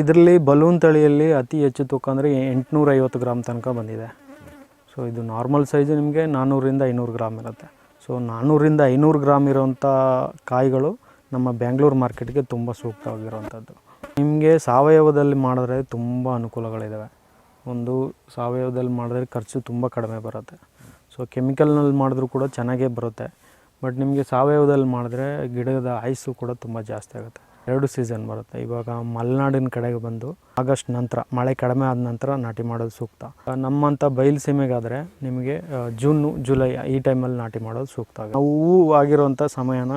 ಇದರಲ್ಲಿ ಬಲೂನ್ ತಳಿಯಲ್ಲಿ ಅತಿ ಹೆಚ್ಚು ತೂಕ ಅಂದರೆ ಎಂಟುನೂರ ಐವತ್ತು ಗ್ರಾಮ್ ತನಕ ಬಂದಿದೆ. ಸೊ ಇದು ನಾರ್ಮಲ್ ಸೈಜು ನಿಮಗೆ ನಾನ್ನೂರಿಂದ ಐನೂರು ಗ್ರಾಮ್ ಇರುತ್ತೆ. ಸೊ ನಾನ್ನೂರಿಂದ ಐನೂರು ಗ್ರಾಮ್ ಇರೋಂಥ ಕಾಯಿಗಳು ನಮ್ಮ ಬ್ಯಾಂಗ್ಳೂರು ಮಾರ್ಕೆಟ್ಗೆ ತುಂಬ ಸೂಕ್ತವಾಗಿರುವಂಥದ್ದು ನಿಮಗೆ ಸಾವಯವದಲ್ಲಿ ಮಾಡಿದ್ರೆ ತುಂಬ ಅನುಕೂಲಗಳಿದ್ದಾವೆ ಒಂದು, ಸಾವಯವದಲ್ಲಿ ಮಾಡಿದ್ರೆ ಖರ್ಚು ತುಂಬ ಕಡಿಮೆ ಬರುತ್ತೆ. ಸೊ ಕೆಮಿಕಲ್ನಲ್ಲಿ ಮಾಡಿದ್ರೂ ಕೂಡ ಚೆನ್ನಾಗೇ ಬರುತ್ತೆ. ಬಟ್ ನಿಮಗೆ ಸಾವಯವದಲ್ಲಿ ಮಾಡಿದ್ರೆ ಗಿಡದ ಆಯಸ್ಸು ಕೂಡ ತುಂಬ ಜಾಸ್ತಿ ಆಗುತ್ತೆ. ಎರಡು ಸೀಸನ್ ಬರುತ್ತೆ. ಇವಾಗ ಮಲೆನಾಡಿನ ಕಡೆಗೆ ಬಂದು ಆಗಸ್ಟ್ ನಂತರ, ಮಳೆ ಕಡಿಮೆ ಆದ ನಂತರ ನಾಟಿ ಮಾಡೋದು ಸೂಕ್ತ. ನಮ್ಮಂಥ ಬಯಲು ಸೀಮೆಗಾದರೆ ನಿಮಗೆ ಜೂನು, ಜುಲೈ ಈ ಟೈಮಲ್ಲಿ ನಾಟಿ ಮಾಡೋದು ಸೂಕ್ತ. ನಾವು ಹೂವು ಆಗಿರೋಂಥ ಸಮಯನ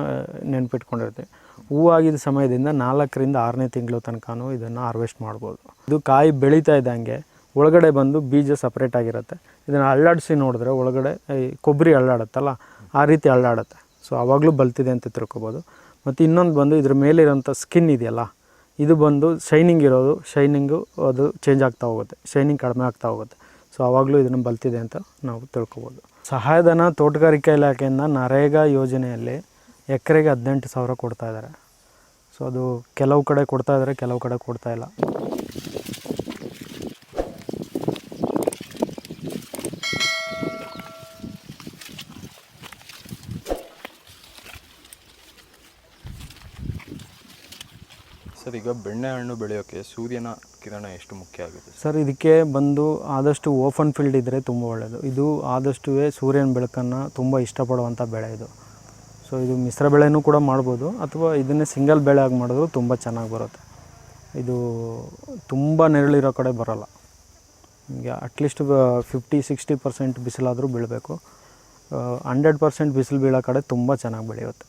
ನೆನಪಿಟ್ಕೊಂಡಿರ್ತೀವಿ. ಹೂವು ಆಗಿದ್ದ ಸಮಯದಿಂದ ನಾಲ್ಕರಿಂದ ಆರನೇ ತಿಂಗಳು ತನಕನೂ ಇದನ್ನು ಹಾರ್ವೆಸ್ಟ್ ಮಾಡ್ಬೋದು. ಇದು ಕಾಯಿ ಬೆಳೀತಾ ಇದ್ದಂಗೆ ಒಳಗಡೆ ಬಂದು ಬೀಜ ಸಪ್ರೇಟ್ ಆಗಿರುತ್ತೆ. ಇದನ್ನು ಅಳ್ಳಾಡಿಸಿ ನೋಡಿದ್ರೆ ಒಳಗಡೆ ಕೊಬ್ಬರಿ ಅಳ್ಳಾಡುತ್ತಲ್ಲ ಆ ರೀತಿ ಅಳ್ಳಾಡುತ್ತೆ ಸೊ ಆವಾಗಲೂ ಬಲ್ತಿದೆ ಅಂತ ತಿಳ್ಕೊಬೋದು. ಮತ್ತು ಇನ್ನೊಂದು ಬಂದು ಇದ್ರ ಮೇಲೆ ಇರೋಂಥ ಸ್ಕಿನ್ ಇದೆಯಲ್ಲ, ಇದು ಬಂದು ಶೈನಿಂಗ್ ಇರೋದು ಶೈನಿಂಗು ಅದು ಚೇಂಜ್ ಆಗ್ತಾ ಹೋಗುತ್ತೆ ಶೈನಿಂಗ್ ಕಡಿಮೆ ಆಗ್ತಾ ಹೋಗುತ್ತೆ. ಸೊ ಆವಾಗಲೂ ಇದನ್ನು ಬಲ್ತಿದೆ ಅಂತ ನಾವು ತಿಳ್ಕೊಬೋದು. ಸಹಾಯಧನ ತೋಟಗಾರಿಕಾ ಇಲಾಖೆಯಿಂದ ನರೇಗಾ ಯೋಜನೆಯಲ್ಲಿ ಎಕರೆಗೆ ಹದಿನೆಂಟು ಸಾವಿರ ಕೊಡ್ತಾ ಇದ್ದಾರೆ. ಸೊ ಅದು ಕೆಲವು ಕಡೆ ಕೊಡ್ತಾ ಇದ್ದಾರೆ, ಕೆಲವು ಕಡೆ ಕೊಡ್ತಾ ಇಲ್ಲ. ಸರ್ ಈಗ ಬೆಣ್ಣೆಹಣ್ಣು ಬೆಳೆಯೋಕ್ಕೆ ಸೂರ್ಯನ ಕಿರಣ ಎಷ್ಟು ಮುಖ್ಯ ಆಗುತ್ತೆ ಸರ್? ಇದಕ್ಕೆ ಬಂದು ಆದಷ್ಟು ಓಪನ್ ಫೀಲ್ಡ್ ಇದ್ದರೆ ತುಂಬ ಒಳ್ಳೆಯದು ಇದು ಆದಷ್ಟು ಸೂರ್ಯನ ಬೆಳಕನ್ನು ತುಂಬ ಇಷ್ಟಪಡುವಂಥ ಬೆಳೆ ಇದು. ಸೊ ಇದು ಮಿಶ್ರ ಬೆಳೆನೂ ಕೂಡ ಮಾಡ್ಬೋದು ಅಥವಾ ಇದನ್ನೇ ಸಿಂಗಲ್ ಬೆಳೆ ಆಗಿ ಮಾಡಿದ್ರು ತುಂಬ ಚೆನ್ನಾಗಿ ಬರುತ್ತೆ. ಇದು ತುಂಬ ನೆರಳಿರೋ ಕಡೆ ಬರೋಲ್ಲ. ನಿಮಗೆ at least fifty sixty percent ಬಿಸಿಲಾದರೂ ಬೀಳಬೇಕು. ಹಂಡ್ರೆಡ್ ಪರ್ಸೆಂಟ್ ಬಿಸಿಲು ಬೀಳೋ ಕಡೆ ತುಂಬ ಚೆನ್ನಾಗಿ ಬೆಳೆಯುತ್ತೆ.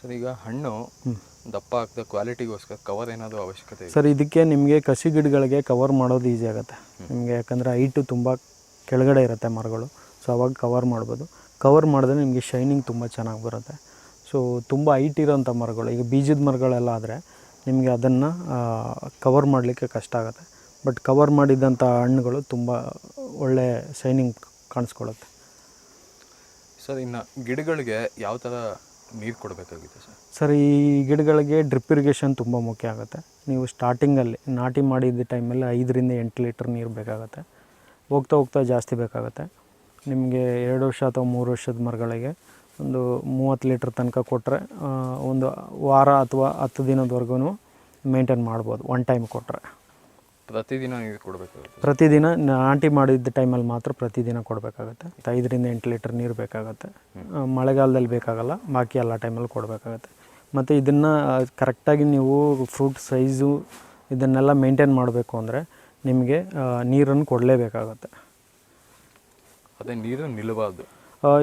ಸರ್ ಈಗ ಹಣ್ಣು ದಪ್ಪ ಆಗ್ತದೆ ಕ್ವಾಲಿಟಿಗೋಸ್ಕರ ಕವರ್ ಏನಾದರೂ ಅವಶ್ಯಕತೆ ಇದೆ ಸರ್ ಇದಕ್ಕೆ ನಿಮಗೆ ಕಸಿ ಗಿಡಗಳಿಗೆ ಕವರ್ ಮಾಡೋದು ಈಸಿ ಆಗುತ್ತೆ. ನಿಮಗೆ ಯಾಕಂದರೆ ಹೈಟು ತುಂಬ ಕೆಳಗಡೆ ಇರುತ್ತೆ ಮರಗಳು. ಸೊ ಅವಾಗ ಕವರ್ ಮಾಡ್ಬೋದು. ಕವರ್ ಮಾಡಿದ್ರೆ ನಿಮಗೆ ಶೈನಿಂಗ್ ತುಂಬ ಚೆನ್ನಾಗಿ ಬರುತ್ತೆ. ಸೊ ತುಂಬ ಹೈಟ್ ಇರೋಂಥ ಮರಗಳು ಈಗ ಬೀಜದ ಮರಗಳೆಲ್ಲ ಆದರೆ ನಿಮಗೆ ಅದನ್ನು ಕವರ್ ಮಾಡಲಿಕ್ಕೆ ಕಷ್ಟ ಆಗುತ್ತೆ. ಬಟ್ ಕವರ್ ಮಾಡಿದಂಥ ಹಣ್ಣುಗಳು ತುಂಬ ಒಳ್ಳೆ ಶೈನಿಂಗ್ ಕಾಣಿಸ್ಕೊಳ್ಳುತ್ತೆ ಸರ್ ಇನ್ನು ಗಿಡಗಳಿಗೆ ಯಾವ ಥರ ನೀರು ಕೊಡಬೇಕಾಗಿದೆ ಸರ್. ಸರ್, ಈ ಗಿಡಗಳಿಗೆ ಡ್ರಿಪ್ ಇರಿಗೇಷನ್ ತುಂಬ ಮುಖ್ಯ ಆಗುತ್ತೆ. ನೀವು ಸ್ಟಾರ್ಟಿಂಗಲ್ಲಿ ನಾಟಿ ಮಾಡಿದ ಟೈಮಲ್ಲಿ ಐದರಿಂದ ಎಂಟು ಲೀಟ್ರ್ ನೀರು ಬೇಕಾಗುತ್ತೆ. ಹೋಗ್ತಾ ಹೋಗ್ತಾ ಜಾಸ್ತಿ ಬೇಕಾಗುತ್ತೆ. ನಿಮಗೆ ಎರಡು ವರ್ಷ ಅಥವಾ ಮೂರು ವರ್ಷದ ಮರಗಳಿಗೆ ಒಂದು ಮೂವತ್ತು ಲೀಟ್ರ್ ತನಕ ಕೊಟ್ಟರೆ ಒಂದು ವಾರ ಅಥವಾ ಹತ್ತು ದಿನದವರೆಗೂ ಮೇಂಟೈನ್ ಮಾಡ್ಬೋದು, ಒನ್ ಟೈಮ್ ಕೊಟ್ಟರೆ ಪ್ರತಿದಿನ ನೀರು ಕೊಡಬೇಕಾಗುತ್ತೆ. ಪ್ರತಿದಿನ ನಾಟಿ ಮಾಡಿದ ಟೈಮಲ್ಲಿ ಮಾತ್ರ ಪ್ರತಿದಿನ ಕೊಡಬೇಕಾಗುತ್ತೆ. ಐದರಿಂದ ಎಂಟು ಲೀಟರ್ ನೀರು ಬೇಕಾಗುತ್ತೆ. ಮಳೆಗಾಲದಲ್ಲಿ ಬೇಕಾಗಲ್ಲ ಬಾಕಿ ಎಲ್ಲ ಟೈಮಲ್ಲಿ ಕೊಡಬೇಕಾಗತ್ತೆ. ಮತ್ತು ಇದನ್ನು ಕರೆಕ್ಟಾಗಿ ನೀವು ಫ್ರೂಟ್ ಸೈಜು ಇದನ್ನೆಲ್ಲ ಮೇಂಟೈನ್ ಮಾಡಬೇಕು ಅಂದರೆ ನಿಮಗೆ ನೀರನ್ನು ಕೊಡಲೇಬೇಕಾಗತ್ತೆ. ಅದೇ ನೀರು ನಿಲ್ಲಬಾರ್ದು.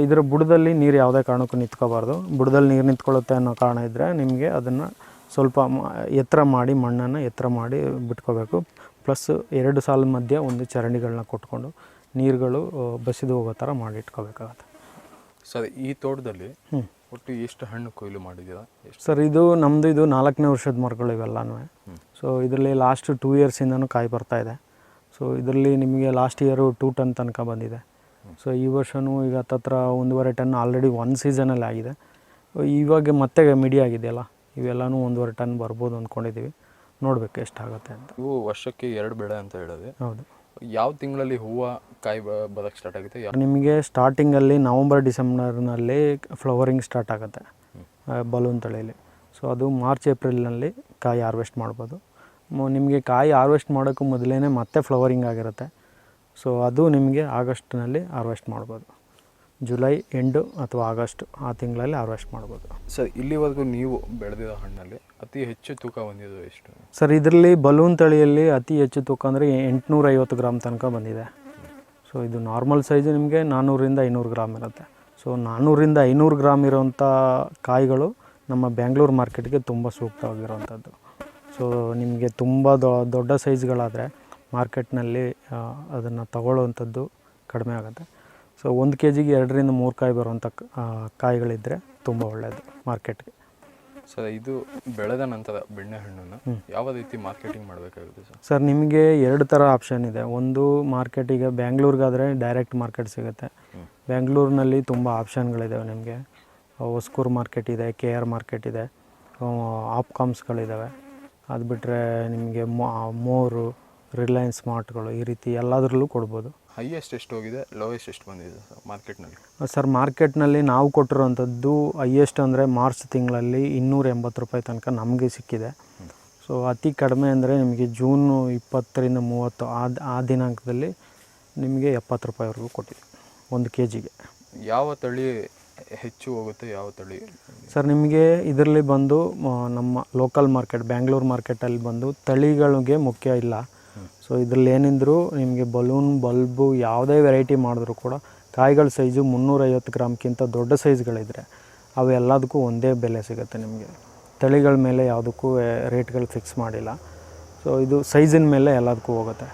ಇದರ ಬುಡದಲ್ಲಿ ನೀರು ಯಾವುದೇ ಕಾರಣಕ್ಕೂ ನಿಂತ್ಕೋಬಾರ್ದು. ಬುಡದಲ್ಲಿ ನೀರು ನಿಂತ್ಕೊಳ್ಳುತ್ತೆ ಅನ್ನೋ ಕಾರಣ ಇದ್ದರೆ ನಿಮಗೆ ಅದನ್ನು ಸ್ವಲ್ಪ ಎತ್ತರ ಮಾಡಿ ಮಣ್ಣನ್ನು ಎತ್ತರ ಮಾಡಿ ಬಿಟ್ಕೋಬೇಕು. ಪ್ಲಸ್ ಎರಡು ಸಾಲ ಮಧ್ಯೆ ಒಂದು ಚರಂಡಿಗಳನ್ನ ಕೊಟ್ಕೊಂಡು ನೀರುಗಳು ಬಸಿದು ಹೋಗೋ ಥರ ಮಾಡಿ ಇಟ್ಕೋಬೇಕಾಗತ್ತೆ. ಸರ್ ಈ ತೋಟದಲ್ಲಿ ಒಟ್ಟು ಎಷ್ಟು ಹಣ್ಣು ಕೊಯ್ಲು ಮಾಡಿದ್ದೀರಾ? ಸರ್ ಇದು ನಮ್ಮದು ಇದು ನಾಲ್ಕನೇ ವರ್ಷದ ಮರಗಳು ಇವೆಲ್ಲನೂ ಸೊ ಇದರಲ್ಲಿ ಲಾಸ್ಟ್ ಟೂ ಇಯರ್ಸಿಂದನೂ ಕಾಯಿ ಬರ್ತಾ ಇದೆ. ಸೊ ಇದರಲ್ಲಿ ನಿಮಗೆ ಲಾಸ್ಟ್ ಇಯರು ಟೂ ಟನ್ ತನಕ ಬಂದಿದೆ. ಸೊ ಈ ವರ್ಷವೂ ಈಗ ಹತ್ತತ್ರ ಒಂದೂವರೆ ಟನ್ ಆಲ್ರೆಡಿ ಒನ್ ಸೀಸನಲ್ಲಿ ಆಗಿದೆ. ಇವಾಗ ಮತ್ತೆ ಮಿಡಿ ಆಗಿದೆಯಲ್ಲ? ಇವೆಲ್ಲನೂ ಒಂದೂವರೆ ಟನ್ ಬರ್ಬೋದು ಅಂದ್ಕೊಂಡಿದ್ದೀವಿ. ನೋಡಬೇಕು ಎಷ್ಟಾಗುತ್ತೆ ಅಂತ. ಇವು ವರ್ಷಕ್ಕೆ ಎರಡು ಬೆಳೆ ಅಂತ ಹೇಳಿದೆ. ಹೌದು. ಯಾವ ತಿಂಗಳಲ್ಲಿ ಹೂವ ಕಾಯಿ ಬ- ಬರೋಕ್ಕೆ ಸ್ಟಾರ್ಟ್ ಆಗುತ್ತೆ? ನಿಮಗೆ ಸ್ಟಾರ್ಟಿಂಗಲ್ಲಿ ನವಂಬರ್ ಡಿಸೆಂಬರ್ನಲ್ಲಿ ಫ್ಲವರಿಂಗ್ ಸ್ಟಾರ್ಟ್ ಆಗುತ್ತೆ ಬಲೂನ್ ತಳಿಯಲ್ಲಿ ಸೊ ಅದು ಮಾರ್ಚ್ ಏಪ್ರಿಲ್ನಲ್ಲಿ ಕಾಯಿ ಹಾರ್ವೆಸ್ಟ್ ಮಾಡ್ಬೋದು. ನಿಮಗೆ ಕಾಯಿ ಹಾರ್ವೆಸ್ಟ್ ಮಾಡೋಕ್ಕೂ ಮೊದಲೇ ಮತ್ತೆ ಫ್ಲವರಿಂಗ್ ಆಗಿರುತ್ತೆ. ಸೊ ಅದು ನಿಮಗೆ ಆಗಸ್ಟ್ನಲ್ಲಿ ಹಾರ್ವೆಸ್ಟ್ ಮಾಡ್ಬೋದು. ಜುಲೈ ಎಂಡು ಅಥವಾ ಆಗಸ್ಟ್ ಆ ತಿಂಗಳಲ್ಲಿ ಹಾರ್ವೆಸ್ಟ್ ಮಾಡ್ಬೋದು. ಸರ್ ಇಲ್ಲಿವರೆಗೂ ನೀವು ಬೆಳೆದಿರೋ ಹಣ್ಣಲ್ಲಿ ಅತಿ ಹೆಚ್ಚು ತೂಕ ಬಂದಿದ್ದು ಎಷ್ಟು? ಸರ್ ಇದರಲ್ಲಿ ಬಲೂನ್ ತಳಿಯಲ್ಲಿ ಅತಿ ಹೆಚ್ಚು ತೂಕ ಅಂದರೆ ಎಂಟುನೂರ ಐವತ್ತು ಗ್ರಾಮ್ ತನಕ ಬಂದಿದೆ. ಸೊ ಇದು ನಾರ್ಮಲ್ ಸೈಜು ನಿಮಗೆ ನಾನ್ನೂರಿಂದ ಐನೂರು ಗ್ರಾಮ್ ಇರುತ್ತೆ. ಸೊ ನಾನ್ನೂರಿಂದ ಐನೂರು ಗ್ರಾಮ್ ಇರೋಂಥ ಕಾಯಿಗಳು ನಮ್ಮ ಬ್ಯಾಂಗ್ಳೂರು ಮಾರ್ಕೆಟ್ಗೆ ತುಂಬ ಸೂಕ್ತವಾಗಿರುವಂಥದ್ದು. ಸೊ ನಿಮಗೆ ತುಂಬ ದೊ- ದೊಡ್ಡ ಸೈಜ್ಗಳಾದರೆ ಮಾರ್ಕೆಟ್ನಲ್ಲಿ ಅದನ್ನು ತಗೊಳ್ಳೋವಂಥದ್ದು ಕಡಿಮೆ ಆಗುತ್ತೆ. ಸೊ ಒಂದು ಕೆ ಜಿಗೆ ಎರಡರಿಂದ ಮೂರು ಕಾಯಿ ಬರುವಂಥ ಕಾಯಿಗಳಿದ್ದರೆ ತುಂಬ ಒಳ್ಳೆಯದು ಮಾರ್ಕೆಟ್ಗೆ ಸರ್ ಇದು ಬೆಳೆದ ನಂತರ ಬೆಣ್ಣೆಹಣ್ಣನ್ನು ಯಾವ ರೀತಿ ಮಾರ್ಕೆಟಿಂಗ್ ಮಾಡಬೇಕಾಗುತ್ತೆ ಸರ್? ಸರ್ ನಿಮಗೆ ಎರಡು ಥರ ಆಪ್ಷನ್ ಇದೆ. ಒಂದು ಮಾರ್ಕೆಟಿಗೆ ಬ್ಯಾಂಗ್ಳೂರ್ಗಾದರೆ ಡೈರೆಕ್ಟ್ ಮಾರ್ಕೆಟ್ ಸಿಗುತ್ತೆ. ಬ್ಯಾಂಗ್ಳೂರಿನಲ್ಲಿ ತುಂಬ ಆಪ್ಷನ್ಗಳಿದ್ದಾವೆ ನಿಮಗೆ. ಹೊಸ್ಕೂರು ಮಾರ್ಕೆಟ್ ಇದೆ ಕೆ ಆರ್ ಮಾರ್ಕೆಟ್ ಇದೆ ಆಪ್ಕಾಮ್ಸ್ಗಳಿದ್ದಾವೆ ಅದು ಬಿಟ್ಟರೆ ನಿಮಗೆ ಮೋರು ರಿಲಯನ್ಸ್ ಸ್ಮಾರ್ಟ್ಗಳು ಈ ರೀತಿ ಎಲ್ಲದರಲ್ಲೂ ಕೊಡ್ಬೋದು. ಹೈಯೆಸ್ಟ್ ಎಷ್ಟು ಹೋಗಿದೆ? ಲೋಯೆಸ್ಟ್ ಎಷ್ಟು ಬಂದಿದೆ ಸರ್ ಮಾರ್ಕೆಟ್ನಲ್ಲಿ ಸರ್ ಮಾರ್ಕೆಟ್ನಲ್ಲಿ ನಾವು ಕೊಟ್ಟಿರುವಂಥದ್ದು ಹೈಯೆಸ್ಟ್ ಅಂದರೆ ಮಾರ್ಚ್ ತಿಂಗಳಲ್ಲಿ ಇನ್ನೂರ ಎಂಬತ್ತು ರೂಪಾಯಿ ತನಕ ನಮಗೆ ಸಿಕ್ಕಿದೆ. ಸೊ ಅತಿ ಕಡಿಮೆ ಅಂದರೆ ನಿಮಗೆ ಜೂನ್ ಇಪ್ಪತ್ತರಿಂದ ಮೂವತ್ತು ಆ ಆ ದಿನಾಂಕದಲ್ಲಿ ನಿಮಗೆ ಎಪ್ಪತ್ತು ರೂಪಾಯಿವರೆಗೂ ಕೊಟ್ಟಿದೆ ಒಂದು ಕೆ ಜಿಗೆ ಯಾವ ತಳಿ ಹೆಚ್ಚು ಹೋಗುತ್ತೆ ಯಾವ ತಳಿ? ಸರ್ ನಿಮಗೆ ಇದರಲ್ಲಿ ಬಂದು ನಮ್ಮ ಲೋಕಲ್ ಮಾರ್ಕೆಟ್ ಬ್ಯಾಂಗ್ಳೂರು ಮಾರ್ಕೆಟಲ್ಲಿ ಬಂದು ತಳಿಗಳಿಗೆ ಮುಖ್ಯ ಇಲ್ಲ. ಸೊ ಇದರಲ್ಲಿ ಏನಿದ್ರು ನಿಮಗೆ ಬಲೂನ್ ಬಲ್ಬು ಯಾವುದೇ ವೆರೈಟಿ ಮಾಡಿದ್ರು ಕೂಡ ಕಾಯಿಗಳ ಸೈಜು ಮುನ್ನೂರೈವತ್ತು ಗ್ರಾಮ್ಗಿಂತ ದೊಡ್ಡ ಸೈಜ್ಗಳಿದ್ರೆ ಅವೆಲ್ಲದಕ್ಕೂ ಒಂದೇ ಬೆಲೆ ಸಿಗುತ್ತೆ ನಿಮಗೆ. ತಳಿಗಳ ಮೇಲೆ ಯಾವುದಕ್ಕೂ ರೇಟ್ಗಳು ಫಿಕ್ಸ್ ಮಾಡಿಲ್ಲ. ಸೊ ಇದು ಸೈಜಿನ ಮೇಲೆ ಎಲ್ಲದಕ್ಕೂ ಹೋಗುತ್ತೆ.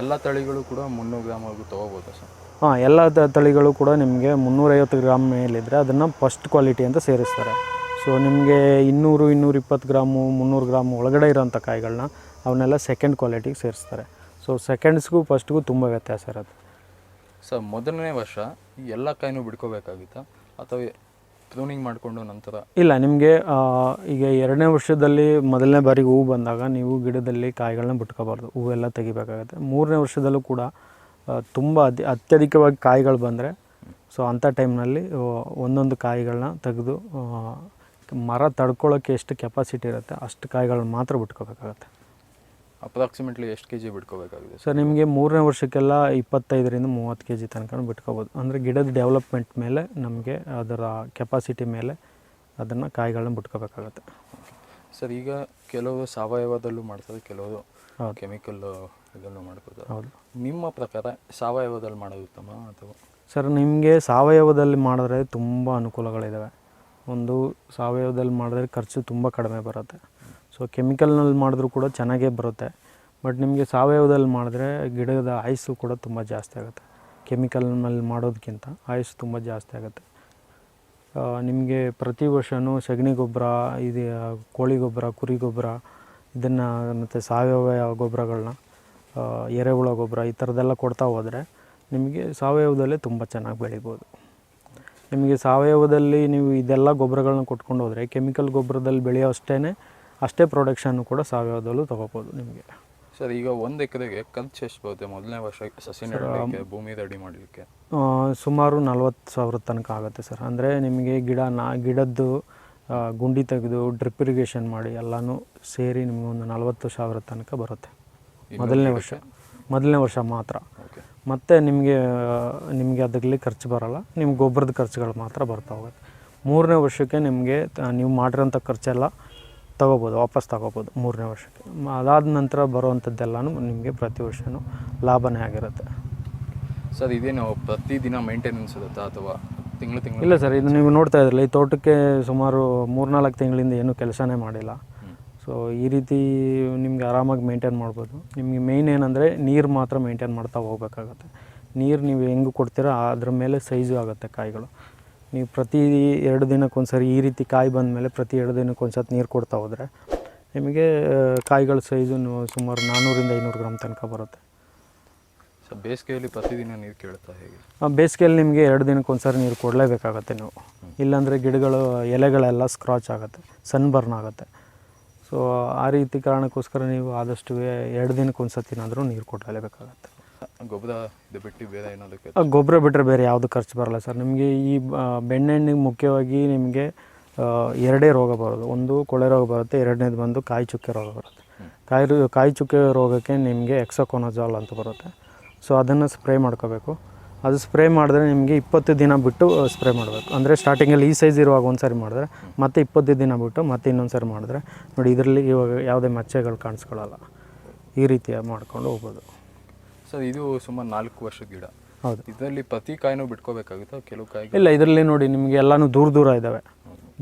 ಎಲ್ಲ ತಳಿಗಳು ಕೂಡ ಮುನ್ನೂರು ಗ್ರಾಮ್ವರೆಗೂ ತೊಗೋಬೋದು ಸರ್? ಹಾಂ ಎಲ್ಲ ತಳಿಗಳು ಕೂಡ ನಿಮಗೆ ಮುನ್ನೂರೈವತ್ತು ಗ್ರಾಮ್ ಮೇಲಿದ್ದರೆ ಅದನ್ನು ಫಸ್ಟ್ ಕ್ವಾಲಿಟಿ ಅಂತ ಸೇರಿಸ್ತಾರೆ. ಸೊ ನಿಮಗೆ ಇನ್ನೂರು ಇನ್ನೂರಿಪ್ಪತ್ತು ಗ್ರಾಮು ಮುನ್ನೂರು ಗ್ರಾಮು ಒಳಗಡೆ ಇರೋಂಥ ಕಾಯಿಗಳನ್ನ ಅವನ್ನೆಲ್ಲ ಸೆಕೆಂಡ್ ಕ್ವಾಲಿಟಿಗೆ ಸೇರಿಸ್ತಾರೆ. ಸೊ ಸೆಕೆಂಡ್ಸ್ಗೂ ಫಸ್ಟ್ಗೂ ತುಂಬ ವ್ಯತ್ಯಾಸ ಇರುತ್ತೆ. ಸರ್ ಮೊದಲನೇ ವರ್ಷ ಎಲ್ಲ ಕಾಯಿನೂ ಬಿಡ್ಕೋಬೇಕಾಗಿತ್ತಾ? ಅಥವಾ ಪ್ರೂನಿಂಗ್ ಮಾಡಿಕೊಂಡು ನಂತರ? ಇಲ್ಲ ನಿಮಗೆ ಈಗ ಎರಡನೇ ವರ್ಷದಲ್ಲಿ ಮೊದಲನೇ ಬಾರಿಗೆ ಹೂವು ಬಂದಾಗ ನೀವು ಗಿಡದಲ್ಲಿ ಕಾಯಿಗಳನ್ನ ಬಿಟ್ಕೋಬಾರ್ದು. ಹೂವೆಲ್ಲ ತೆಗಿಬೇಕಾಗುತ್ತೆ. ಮೂರನೇ ವರ್ಷದಲ್ಲೂ ಕೂಡ ತುಂಬ ಅತಿ ಅತ್ಯಧಿಕವಾಗಿ ಕಾಯಿಗಳು ಬಂದರೆ ಸೊ ಅಂಥ ಟೈಮ್ನಲ್ಲಿ ಒಂದೊಂದು ಕಾಯಿಗಳನ್ನ ತೆಗೆದು ಮರ ತಡ್ಕೊಳ್ಳೋಕ್ಕೆ ಎಷ್ಟು ಕೆಪಾಸಿಟಿ ಇರುತ್ತೆ ಅಷ್ಟು ಕಾಯಿಗಳನ್ನ ಮಾತ್ರ ಬಿಟ್ಕೋಬೇಕಾಗತ್ತೆ. ಅಪ್ರಾಕ್ಸಿಮೇಟ್ಲಿ ಎಷ್ಟು ಕೆ ಜಿ ಬಿಟ್ಕೋಬೇಕಾಗಿದೆ ಸರ್ ನಿಮಗೆ ಮೂರನೇ ವರ್ಷಕ್ಕೆಲ್ಲ ಇಪ್ಪತ್ತೈದರಿಂದ ಮೂವತ್ತು ಕೆ ಜಿ ತನಕ ಬಿಟ್ಕೋಬೋದು. ಅಂದರೆ ಗಿಡದ ಡೆವಲಪ್ಮೆಂಟ್ ಮೇಲೆ ನಮಗೆ ಅದರ ಕೆಪಾಸಿಟಿ ಮೇಲೆ ಅದನ್ನು ಕಾಯಿಗಳನ್ನ ಬಿಟ್ಕೋಬೇಕಾಗತ್ತೆ. ಸರ್ ಈಗ ಕೆಲವು ಸಾವಯವದಲ್ಲೂ ಮಾಡ್ತಾರೆ ಕೆಲವರು. ಕೆಮಿಕಲ್ ಇದನ್ನು ಮಾಡ್ಕೋತಾರೆ ಹೌದು. ನಿಮ್ಮ ಪ್ರಕಾರ ಸಾವಯವದಲ್ಲಿ ಮಾಡೋದು ಉತ್ತಮ ಅಥವಾ? ಸರ್ ನಿಮಗೆ ಸಾವಯವದಲ್ಲಿ ಮಾಡಿದ್ರೆ ತುಂಬ ಅನುಕೂಲಗಳಿದ್ದಾವೆ ಒಂದು ಸಾವಯವದಲ್ಲಿ ಮಾಡಿದ್ರೆ ಖರ್ಚು ತುಂಬ ಕಡಿಮೆ ಬರುತ್ತೆ. ಸೊ ಕೆಮಿಕಲ್ನಲ್ಲಿ ಮಾಡಿದ್ರೂ ಕೂಡ ಚೆನ್ನಾಗೇ ಬರುತ್ತೆ. ಬಟ್ ನಿಮಗೆ ಸಾವಯವದಲ್ಲಿ ಮಾಡಿದ್ರೆ ಗಿಡದ ಆಯುಸ್ಸು ಕೂಡ ತುಂಬ ಜಾಸ್ತಿ ಆಗುತ್ತೆ. ಕೆಮಿಕಲ್ನಲ್ಲಿ ಮಾಡೋದಕ್ಕಿಂತ ಆಯುಸ್ಸು ತುಂಬ ಜಾಸ್ತಿ ಆಗುತ್ತೆ. ನಿಮಗೆ ಪ್ರತಿ ವರ್ಷವೂ ಸಗಣಿ ಗೊಬ್ಬರ, ಇದು, ಕೋಳಿ ಗೊಬ್ಬರ, ಕುರಿ ಗೊಬ್ಬರ, ಇದನ್ನು ಮತ್ತು ಸಾವಯವ ಗೊಬ್ಬರಗಳನ್ನ ಎರೆಹುಳ ಗೊಬ್ಬರ ಈ ಥರದ್ದೆಲ್ಲ ಕೊಡ್ತಾ ಹೋದರೆ ನಿಮಗೆ ಸಾವಯವದಲ್ಲೇ ತುಂಬ ಚೆನ್ನಾಗಿ ಬೆಳಿಬೋದು. ನಿಮಗೆ ಸಾವಯವದಲ್ಲಿ ನೀವು ಇದೆಲ್ಲ ಗೊಬ್ಬರಗಳನ್ನ ಕೊಟ್ಕೊಂಡು ಹೋದರೆ ಕೆಮಿಕಲ್ ಗೊಬ್ಬರದಲ್ಲಿ ಬೆಳೆಯೋ ಅಷ್ಟೇ ಅಷ್ಟೇ ಪ್ರೊಡಕ್ಷನ್ನು ಕೂಡ ಸಾವಯವದಲ್ಲೂ ತೊಗೋಬೋದು ನಿಮಗೆ. ಸರ್ ಈಗ ಒಂದು ಎಕರೆಗೆ ಖರ್ಚು ಎಷ್ಟು ಬರುತ್ತೆ. ಮೊದಲನೇ ವರ್ಷ ಸಸಿ ನೆಡಲಿಕ್ಕೆ ಭೂಮಿ ರೆಡಿ ಮಾಡಲಿಕ್ಕೆ. ಸುಮಾರು ನಲ್ವತ್ತು ಸಾವಿರದ ತನಕ ಆಗುತ್ತೆ ಸರ್. ಅಂದರೆ ನಿಮಗೆ ಗಿಡ ನಾ ಗಿಡದ್ದು ಗುಂಡಿ ತೆಗೆದು ಡ್ರಿಪ್ ಇರಿಗೇಷನ್ ಮಾಡಿ ಎಲ್ಲನೂ ಸೇರಿ ನಿಮಗೆ ಒಂದು ನಲ್ವತ್ತು ಸಾವಿರ ತನಕ ಬರುತ್ತೆ. ಮೊದಲನೇ ವರ್ಷ. ಮೊದಲನೇ ವರ್ಷ ಮಾತ್ರ. ಮತ್ತು ನಿಮಗೆ ನಿಮಗೆ ಅದರಲ್ಲಿ ಖರ್ಚು ಬರೋಲ್ಲ. ನಿಮ್ಗೆ ಗೊಬ್ಬರದ ಖರ್ಚುಗಳು ಮಾತ್ರ ಬರ್ತಾ ಹೋಗುತ್ತೆ. ಮೂರನೇ ವರ್ಷಕ್ಕೆ ನಿಮಗೆ ನೀವು ಮಾಡಿರೋಂಥ ಖರ್ಚೆಲ್ಲ ತಗೋಬೋದು ವಾಪಸ್ ತಗೋಬೋದು ಮೂರನೇ ವರ್ಷಕ್ಕೆ. ಅದಾದ ನಂತರ ಬರುವಂಥದ್ದೆಲ್ಲನೂ ನಿಮಗೆ ಪ್ರತಿ ವರ್ಷವೂ ಲಾಭನೇ ಆಗಿರುತ್ತೆ. ಸರ್ ಇದೇನು ಪ್ರತಿದಿನ ಮೇಂಟೆನೆನ್ಸ್ ಇರುತ್ತಾ ಅಥವಾ ತಿಂಗಳು ತಿಂಗಳು? ಇಲ್ಲ ಸರ್ ಇದು ನೀವು ನೋಡ್ತಾ ಇದ್ರಲ್ಲ ಈ ತೋಟಕ್ಕೆ ಸುಮಾರು ಮೂರ್ನಾಲ್ಕು ತಿಂಗಳಿಂದ ಏನೂ ಕೆಲಸನೇ ಮಾಡಿಲ್ಲ. ಸೊ ಈ ರೀತಿ ನಿಮಗೆ ಆರಾಮಾಗಿ ಮೇಂಟೈನ್ ಮಾಡ್ಬೋದು. ನಿಮಗೆ ಮೇಯ್ನ್ ಏನಂದರೆ ನೀರು ಮಾತ್ರ ಮೇಂಟೈನ್ ಮಾಡ್ತಾ ಹೋಗ್ಬೇಕಾಗತ್ತೆ. ನೀರು ನೀವು ಹೆಂಗೆ ಕೊಡ್ತೀರೋ ಅದ್ರ ಮೇಲೆ ಸೈಜು ಆಗುತ್ತೆ ಕಾಯಿಗಳು. ನೀವು ಪ್ರತಿ ಎರಡು ದಿನಕ್ಕೊಂದ್ಸರಿ ಈ ರೀತಿ ಕಾಯಿ ಬಂದ ಮೇಲೆ ಪ್ರತಿ ಎರಡು ದಿನಕ್ಕೊಂದ್ಸತಿ ನೀರು ಕೊಡ್ತಾ ಹೋದರೆ ನಿಮಗೆ ಕಾಯಿಗಳ ಸೈಜು ಸುಮಾರು ನಾನ್ನೂರಿಂದ ಐನೂರು ಗ್ರಾಮ್ ತನಕ ಬರುತ್ತೆ. ಸೊ ಬೇಸಿಗೆಯಲ್ಲಿ ಪ್ರತಿದಿನ ನೀರು ಕೇಳ್ತಾ ಹೇಗೆ? ಬೇಸಿಗೆಯಲ್ಲಿ ನಿಮಗೆ ಎರಡು ದಿನಕ್ಕೊಂದ್ಸರಿ ನೀರು ಕೊಡಲೇಬೇಕಾಗತ್ತೆ ನೀವು. ಇಲ್ಲಾಂದರೆ ಗಿಡಗಳು ಎಲೆಗಳೆಲ್ಲ ಸ್ಕ್ರಾಚ್ ಆಗುತ್ತೆ ಸನ್ಬರ್ನ್ ಆಗುತ್ತೆ. ಸೊ ಆ ರೀತಿ ಕಾರಣಕ್ಕೋಸ್ಕರ ನೀವು ಆದಷ್ಟು ಎರಡು ದಿನಕ್ಕೊಂದ್ಸತಿನಾದರೂ ನೀರು ಕೊಡಲೇಬೇಕಾಗತ್ತೆ. ಗೊಬ್ಬರ ಬಿಟ್ಟು ಬೇರೆ ಏನಾದರೂ ಗೊಬ್ಬರ ಬಿಟ್ಟರೆ ಬೇರೆ ಯಾವುದು ಖರ್ಚು ಬರಲ್ಲ ಸರ್. ನಿಮಗೆ ಈ ಬೆಣ್ಣೆಣ್ಣಿಗೆ ಬೆಣ್ಣೆಹಣ್ಣಿಗೆ ಮುಖ್ಯವಾಗಿ ನಿಮಗೆ ಎರಡೇ ರೋಗ ಬರೋದು. ಒಂದು ಕೊಳೆ ರೋಗ ಬರುತ್ತೆ ಎರಡನೇದು ಬಂದು ಕಾಯಿ ಚುಕ್ಕೆ ರೋಗ ಬರುತ್ತೆ. ಕಾಯಿ ಕಾಯಿ ಚುಕ್ಕೆ ರೋಗಕ್ಕೆ ನಿಮಗೆ ಎಕ್ಸೋಕೊನಜಾಲ್ ಅಂತ ಬರುತ್ತೆ. ಸೊ ಅದನ್ನು ಸ್ಪ್ರೇ ಮಾಡ್ಕೋಬೇಕು. ಅದು ಸ್ಪ್ರೇ ಮಾಡಿದ್ರೆ ನಿಮಗೆ ಇಪ್ಪತ್ತು ದಿನ ಬಿಟ್ಟು ಸ್ಪ್ರೇ ಮಾಡಬೇಕು. ಅಂದರೆ ಸ್ಟಾರ್ಟಿಂಗಲ್ಲಿ ಈ ಸೈಜ್ ಇರುವಾಗ ಒಂದು ಸಾರಿ ಮಾಡಿದ್ರೆ ಮತ್ತೆ ಇಪ್ಪತ್ತು ದಿನ ಬಿಟ್ಟು ಮತ್ತೆ ಇನ್ನೊಂದು ಸಾರಿ ಮಾಡಿದ್ರೆ ನೋಡಿ ಇದರಲ್ಲಿ ಇವಾಗ ಯಾವುದೇ ಮಚ್ಚೆಗಳು ಕಾಣಿಸ್ಕೊಳ್ಳಲ್ಲ. ಈ ರೀತಿಯಾಗಿ ಮಾಡ್ಕೊಂಡು ಹೋಗ್ಬೋದು. ಇದು ಸುಮಾರು ನಾಲ್ಕು ವರ್ಷ ಗಿಡ. ಹೌದು. ಇದರಲ್ಲಿ ಪ್ರತಿ ಕಾಯಿನೂ ಬಿಟ್ಕೋಬೇಕಾಗುತ್ತೆ ಕೆಲವು ಕಾಯಿ ಇಲ್ಲ ಇದರಲ್ಲಿ ನೋಡಿ ನಿಮಗೆ ಎಲ್ಲನೂ ದೂರ ದೂರ ಇದ್ದಾವೆ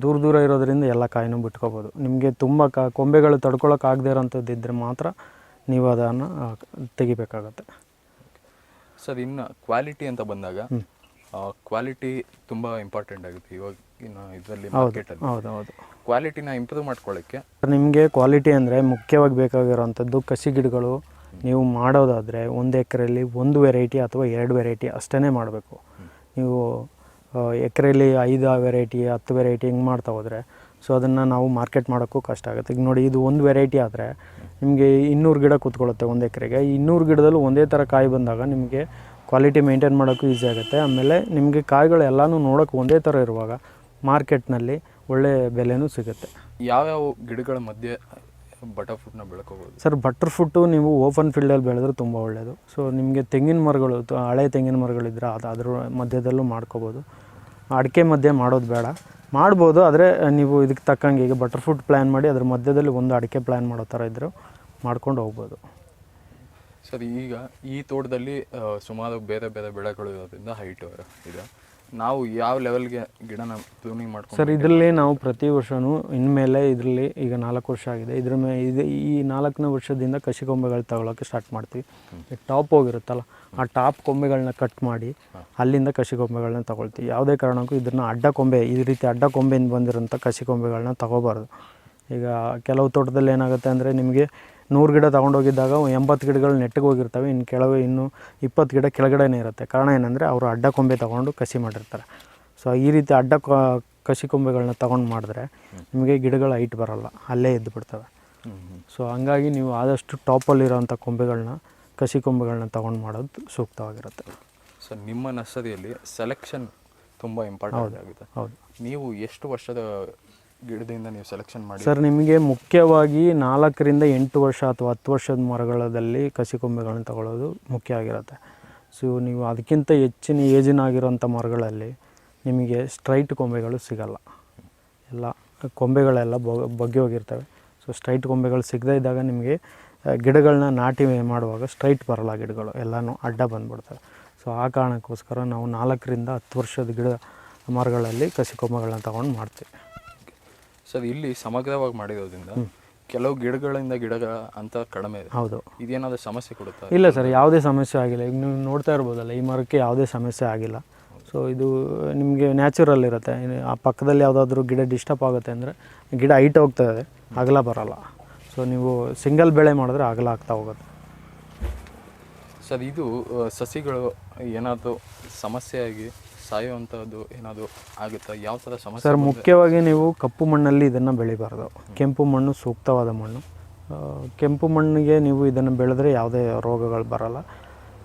ದೂರ ದೂರ ಇರೋದ್ರಿಂದ ಎಲ್ಲ ಕಾಯಿನೂ ಬಿಟ್ಕೋಬೋದು. ನಿಮಗೆ ತುಂಬ ಕ ಕೊಂಬೆಗಳು ತಡ್ಕೊಳಕ್ಕೆ ಆಗದೆ ಇರೋಂಥದ್ದು ಇದ್ದರೆ ಮಾತ್ರ ನೀವು ಅದನ್ನು ತೆಗಿಬೇಕಾಗತ್ತೆ. ಸರ್ ಇನ್ನು ಕ್ವಾಲಿಟಿ ಅಂತ ಬಂದಾಗ ಕ್ವಾಲಿಟಿ ತುಂಬ ಇಂಪಾರ್ಟೆಂಟ್ ಆಗುತ್ತೆ ಇವಾಗ ಇದರಲ್ಲಿ ಮಾರ್ಕೆಟಲ್ಲಿ ಹೌದು ಹೌದು. ಕ್ವಾಲಿಟಿನ ಇಂಪ್ರೂವ್ ಮಾಡ್ಕೊಳ್ಳೋಕ್ಕೆ. ನಿಮಗೆ ಕ್ವಾಲಿಟಿ ಅಂದರೆ ಮುಖ್ಯವಾಗಿ ಬೇಕಾಗಿರೋವಂಥದ್ದು ಕಸಿ ಗಿಡಗಳು ನೀವು ಮಾಡೋದಾದರೆ ಒಂದು ಎಕರೆಯಲ್ಲಿ ಒಂದು ವೆರೈಟಿ ಅಥವಾ ಎರಡು ವೆರೈಟಿ ಅಷ್ಟೇ ಮಾಡಬೇಕು. ನೀವು ಎಕರೆಯಲ್ಲಿ ಐದು ವೆರೈಟಿ, ಹತ್ತು ವೆರೈಟಿ ಹಿಂಗೆ ಮಾಡ್ತಾ ಹೋದರೆ, ಸೊ ಅದನ್ನು ನಾವು ಮಾರ್ಕೆಟ್ ಮಾಡೋಕ್ಕೂ ಕಷ್ಟ ಆಗುತ್ತೆ. ಈಗ ನೋಡಿ, ಇದು ಒಂದು ವೆರೈಟಿ ಆದರೆ ನಿಮಗೆ ಇನ್ನೂರು ಗಿಡ ಕೂತ್ಕೊಳ್ಳುತ್ತೆ ಒಂದು ಎಕರೆಗೆ. ಇನ್ನೂರು ಗಿಡದಲ್ಲೂ ಒಂದೇ ಥರ ಕಾಯಿ ಬಂದಾಗ ನಿಮಗೆ ಕ್ವಾಲಿಟಿ ಮೇಂಟೈನ್ ಮಾಡೋಕ್ಕೂ ಈಸಿ ಆಗುತ್ತೆ. ಆಮೇಲೆ ನಿಮಗೆ ಕಾಯಿಗಳು ಎಲ್ಲನೂ ನೋಡೋಕ್ಕೆ ಒಂದೇ ಥರ ಇರುವಾಗ ಮಾರ್ಕೆಟ್ನಲ್ಲಿ ಒಳ್ಳೆಯ ಬೆಲೆಯೂ ಸಿಗುತ್ತೆ. ಯಾವ್ಯಾವ ಗಿಡಗಳ ಮಧ್ಯೆ ಬಟರ್ಫ್ರೂಟ್ನ ಬೆಳ್ಕೋಬೋದು. ಸರ್, ಬಟರ್ ಫ್ರೂಟು ನೀವು ಓಪನ್ ಫೀಲ್ಡಲ್ಲಿ ಬೆಳೆದ್ರೆ ತುಂಬ ಒಳ್ಳೆಯದು ಸೊ, ನಿಮಗೆ ತೆಂಗಿನ ಮರಗಳು ಹಳೆ ತೆಂಗಿನ ಮರಗಳಿದ್ರೆ ಅದು, ಅದ್ರ ಮಧ್ಯದಲ್ಲೂ ಮಾಡ್ಕೋಬೋದು. ಅಡಿಕೆ ಮಧ್ಯೆ ಮಾಡೋದು ಬೇಡ. ಮಾಡ್ಬೋದು, ಆದರೆ ನೀವು ಇದಕ್ಕೆ ತಕ್ಕಂಗೆ ಈಗ ಬಟರ್ ಫ್ರೂಟ್ ಪ್ಲ್ಯಾನ್ ಮಾಡಿ ಅದ್ರ ಮಧ್ಯದಲ್ಲಿ ಒಂದು ಅಡಿಕೆ ಪ್ಲ್ಯಾನ್ ಮಾಡೋ ಥರ ಇದ್ದರೂ ಮಾಡ್ಕೊಂಡು ಹೋಗ್ಬೋದು. ಸರ್ ಈಗ ಈ ತೋಟದಲ್ಲಿ ಸುಮಾರು ಬೇರೆ ಬೇರೆ ಬೆಳೆಗಳು ಇರೋದ್ರಿಂದ ಹೈಟ್ ಇದೆ ನಾವು ಯಾವ ಲೆವೆಲ್ಗೆ ಗಿಡನ ಪ್ರೂನಿಂಗ್ ಮಾಡ್ಕೊಂಡು ಸರ್ ಇದರಲ್ಲಿ ನಾವು ಪ್ರತಿ ವರ್ಷವೂ ಇನ್ಮೇಲೆ ಇದರಲ್ಲಿ ಈಗ ನಾಲ್ಕು ವರ್ಷ ಆಗಿದೆ. ಇದ್ರ ಮೇ ಇದು ಈ ನಾಲ್ಕನೇ ವರ್ಷದಿಂದ ಕಸಿ ಕೊಂಬೆಗಳು ತಗೊಳ್ಳೋಕೆ ಸ್ಟಾರ್ಟ್ ಮಾಡ್ತೀವಿ ಟಾಪ್ ಹೋಗಿರುತ್ತಲ್ಲ ಆ ಟಾಪ್ ಕೊಂಬೆಗಳನ್ನ ಕಟ್ ಮಾಡಿ ಅಲ್ಲಿಂದ ಕಸಿ ಕೊಂಬೆಗಳನ್ನ ತಗೊಳ್ತೀವಿ. ಯಾವುದೇ ಕಾರಣಕ್ಕೂ ಇದನ್ನು ಅಡ್ಡ ಕೊಂಬೆ ಈ ರೀತಿ ಅಡ್ಡ ಕೊಂಬೆಯಿಂದ ಬಂದಿರೋಂಥ ಕಸಿ ಕೊಂಬೆಗಳನ್ನ ತಗೋಬಾರ್ದು. ಈಗ ಕೆಲವು ತೋಟದಲ್ಲಿ ಏನಾಗುತ್ತೆ ಅಂದರೆ ನಿಮಗೆ ನೂರು ಗಿಡ ತೊಗೊಂಡೋಗಿದ್ದಾಗ ಎಂಬತ್ತು ಗಿಡಗಳು ನೆಟ್ಟಿಗೆ ಹೋಗಿರ್ತವೆ. ಇನ್ನು ಕೆಳಗೆ ಇನ್ನು ಇಪ್ಪತ್ತು ಗಿಡ ಕೆಳಗಡೆನೇ ಇರುತ್ತೆ. ಕಾರಣ ಏನಂದರೆ ಅವರು ಅಡ್ಡ ಕೊಂಬೆ ತೊಗೊಂಡು ಕಸಿ ಮಾಡಿರ್ತಾರೆ. ಸೊ ಈ ರೀತಿ ಅಡ್ಡ ಕ- ಕಸಿ ಕೊಂಬೆಗಳನ್ನ ತೊಗೊಂಡು ಮಾಡಿದ್ರೆ ನಿಮಗೆ ಗಿಡಗಳು ಹೈಟ್ ಬರೋಲ್ಲ. ಅಲ್ಲೇ ಎದ್ದು ಬಿಡ್ತವೆ. ಸೊ ಹಂಗಾಗಿ ನೀವು ಆದಷ್ಟು ಟಾಪಲ್ಲಿರೋಂಥ ಕೊಂಬೆಗಳನ್ನ ಕಸಿ ಕೊಂಬೆಗಳನ್ನ ತೊಗೊಂಡು ಮಾಡೋದು ಸೂಕ್ತವಾಗಿರುತ್ತೆ. ಸೊ ನಿಮ್ಮ ನರ್ಸರಿಯಲ್ಲಿ ಸೆಲೆಕ್ಷನ್ ತುಂಬ ಇಂಪಾರ್ಟೆಂಟ್ ಆಗುತ್ತೆ ಹೌದು. ನೀವು ಎಷ್ಟು ವರ್ಷದ ಗಿಡದಿಂದ ನೀವು ಸೆಲೆಕ್ಷನ್ ಮಾಡಿ. ಸರ್, ನಿಮಗೆ ಮುಖ್ಯವಾಗಿ ನಾಲ್ಕರಿಂದ ಎಂಟು ವರ್ಷ ಅಥವಾ ಹತ್ತು ವರ್ಷದ ಮರಗಳಲ್ಲಿ ಕಸಿ ಕೊಂಬೆಗಳನ್ನ ತಗೊಳ್ಳೋದು ಮುಖ್ಯ ಆಗಿರುತ್ತೆ. ಸೊ ನೀವು ಅದಕ್ಕಿಂತ ಹೆಚ್ಚಿನ ಏಜಿನ ಆಗಿರೋಂಥ ಮರಗಳಲ್ಲಿ ನಿಮಗೆ ಸ್ಟ್ರೈಟ್ ಕೊಂಬೆಗಳು ಸಿಗಲ್ಲ. ಎಲ್ಲ ಕೊಂಬೆಗಳೆಲ್ಲ ಬಗ್ಗೆ ಹೋಗಿರ್ತವೆ ಸೊ ಸ್ಟ್ರೈಟ್ ಕೊಂಬೆಗಳು ಸಿಗದೇ ಇದ್ದಾಗ ನಿಮಗೆ ಗಿಡಗಳನ್ನ ನಾಟಿ ಮಾಡುವಾಗ ಸ್ಟ್ರೈಟ್ ಬರಲ್ಲ ಗಿಡಗಳು. ಎಲ್ಲನೂ ಅಡ್ಡ ಬಂದುಬಿಡ್ತವೆ. ಸೊ ಆ ಕಾರಣಕ್ಕೋಸ್ಕರ ನಾವು ನಾಲ್ಕರಿಂದ ಹತ್ತು ವರ್ಷದ ಗಿಡ ಮರಗಳಲ್ಲಿ ಕಸಿ ಕೊಂಬೆಗಳನ್ನ ತಗೊಂಡು ಮಾಡ್ತೀವಿ. ಸರ್ ಇಲ್ಲಿ ಸಮಗ್ರವಾಗಿ ಮಾಡಿರೋದ್ರಿಂದ ಕೆಲವು ಗಿಡಗಳಿಂದ ಗಿಡಗಳ ಅಂತ ಕಡಿಮೆ ಇದೆ. ಹೌದು. ಇದೇನಾದರೂ ಸಮಸ್ಯೆ ಕೊಡುತ್ತಾ? ಇಲ್ಲ ಸರ್ ಯಾವುದೇ ಸಮಸ್ಯೆ ಆಗಿಲ್ಲ. ಈಗ ನೀವು ನೋಡ್ತಾ ಇರ್ಬೋದಲ್ಲ ಈ ಮರಕ್ಕೆ ಯಾವುದೇ ಸಮಸ್ಯೆ ಆಗಿಲ್ಲ. ಸೊ ಇದು ನಿಮಗೆ ನ್ಯಾಚುರಲ್ ಇರುತ್ತೆ. ಆ ಪಕ್ಕದಲ್ಲಿ ಯಾವುದಾದ್ರೂ ಗಿಡ ಡಿಸ್ಟರ್ಬ್ ಆಗುತ್ತೆ ಅಂದರೆ ಗಿಡ ಹೈಟ್ ಹೋಗ್ತಾ ಇದೆ ಅಗಲ ಬರಲ್ಲ. ಸೊ ನೀವು ಸಿಂಗಲ್ ಬೆಳೆ ಮಾಡಿದ್ರೆ ಅಗಲ ಆಗ್ತಾ ಹೋಗುತ್ತೆ. ಸರ್ ಇದು ಸಸಿಗಳು ಏನಾದರೂ ಸಮಸ್ಯೆಯಾಗಿ ಸಾಯುವಂಥದ್ದು ಏನಾದರೂ ಆಗುತ್ತೆ? ಯಾವ ಥರ ಸಮಸ್ಯೆ ಸರ್ ಮುಖ್ಯವಾಗಿ ನೀವು ಕಪ್ಪು ಮಣ್ಣಲ್ಲಿ ಇದನ್ನು ಬೆಳಿಬಾರ್ದು. ಕೆಂಪು ಮಣ್ಣು ಸೂಕ್ತವಾದ ಮಣ್ಣು. ಕೆಂಪು ಮಣ್ಣಿಗೆ ನೀವು ಇದನ್ನು ಬೆಳೆದ್ರೆ ಯಾವುದೇ ರೋಗಗಳು ಬರಲ್ಲ.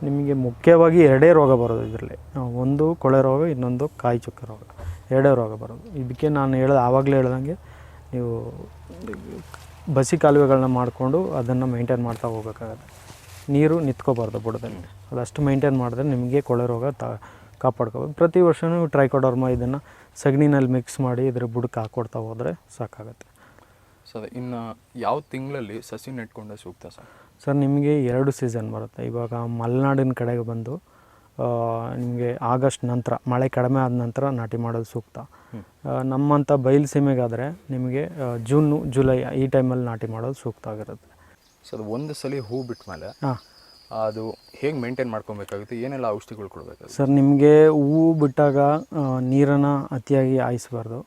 ನಿಮಗೆ ಮುಖ್ಯವಾಗಿ ಎರಡೇ ರೋಗ ಬರೋದು ಇದರಲ್ಲಿ. ಒಂದು ಕೊಳೆ ರೋಗ ಇನ್ನೊಂದು ಕಾಯಿ ಚುಕ್ಕ ರೋಗ. ಎರಡೇ ರೋಗ ಬರೋದು. ಇದಕ್ಕೆ ನಾನು ಹೇಳ್ದೆ ಆವಾಗಲೇ ಹೇಳ್ದಂಗೆ ನೀವು ಬಸಿ ಕಾಲುವೆಗಳನ್ನ ಮಾಡಿಕೊಂಡು ಅದನ್ನು ಮೇಂಟೈನ್ ಮಾಡ್ತಾ ಹೋಗ್ಬೇಕಾಗತ್ತೆ. ನೀರು ನಿಂತ್ಕೋಬಾರ್ದು ಬುಡದಲ್ಲಿ. ಅದಷ್ಟು ಮೇಂಟೈನ್ ಮಾಡಿದ್ರೆ ನಿಮಗೆ ಕೊಳೆ ರೋಗ ತ ಕಾಪಾಡ್ಕೋಬೇಕು ಪ್ರತಿ ವರ್ಷವೂ ಟ್ರೈಕೋಡರ್ಮ ಇದನ್ನು ಸಗಣಿನಲ್ಲಿ ಮಿಕ್ಸ್ ಮಾಡಿ ಇದ್ರ ಬುಡಕ್ಕೆ ಹಾಕ್ಕೊಡ್ತಾ ಹೋದರೆ ಸಾಕಾಗುತ್ತೆ. ಸರ್ ಇನ್ನು ಯಾವ ತಿಂಗಳಲ್ಲಿ ಸಸಿ ನೆಟ್ಕೊಂಡೆ ಸೂಕ್ತ ಸರ್? ಸರ್ ನಿಮಗೆ ಎರಡು ಸೀಸನ್ ಬರುತ್ತೆ. ಇವಾಗ ಮಲೆನಾಡಿನ ಕಡೆಗೆ ಬಂದು ನಿಮಗೆ ಆಗಸ್ಟ್ ನಂತರ ಮಳೆ ಕಡಿಮೆ ಆದ ನಂತರ ನಾಟಿ ಮಾಡೋದು ಸೂಕ್ತ. ನಮ್ಮಂಥ ಬಯಲುಸೀಮೆಗಾದರೆ ನಿಮಗೆ ಜೂನು ಜುಲೈ ಈ ಟೈಮಲ್ಲಿ ನಾಟಿ ಮಾಡೋದು ಸೂಕ್ತ ಆಗಿರುತ್ತೆ. ಸರ್ ಒಂದು ಸಲ ಹೂ ಬಿಟ್ಟ ಮೇಲೆ ಹಾಂ. ಅದು ಹೇಗೆ ಮೇಂಟೈನ್ ಮಾಡ್ಕೊಬೇಕಾಗುತ್ತೆ? ಏನೆಲ್ಲ ಔಷಧಿಗಳು ಕೊಡಬೇಕು ಸರ್ ನಿಮಗೆ ಹೂವು ಬಿಟ್ಟಾಗ ನೀರನ್ನು ಅತಿಯಾಗಿ ಹಾಯಿಸಬಾರ್ದು.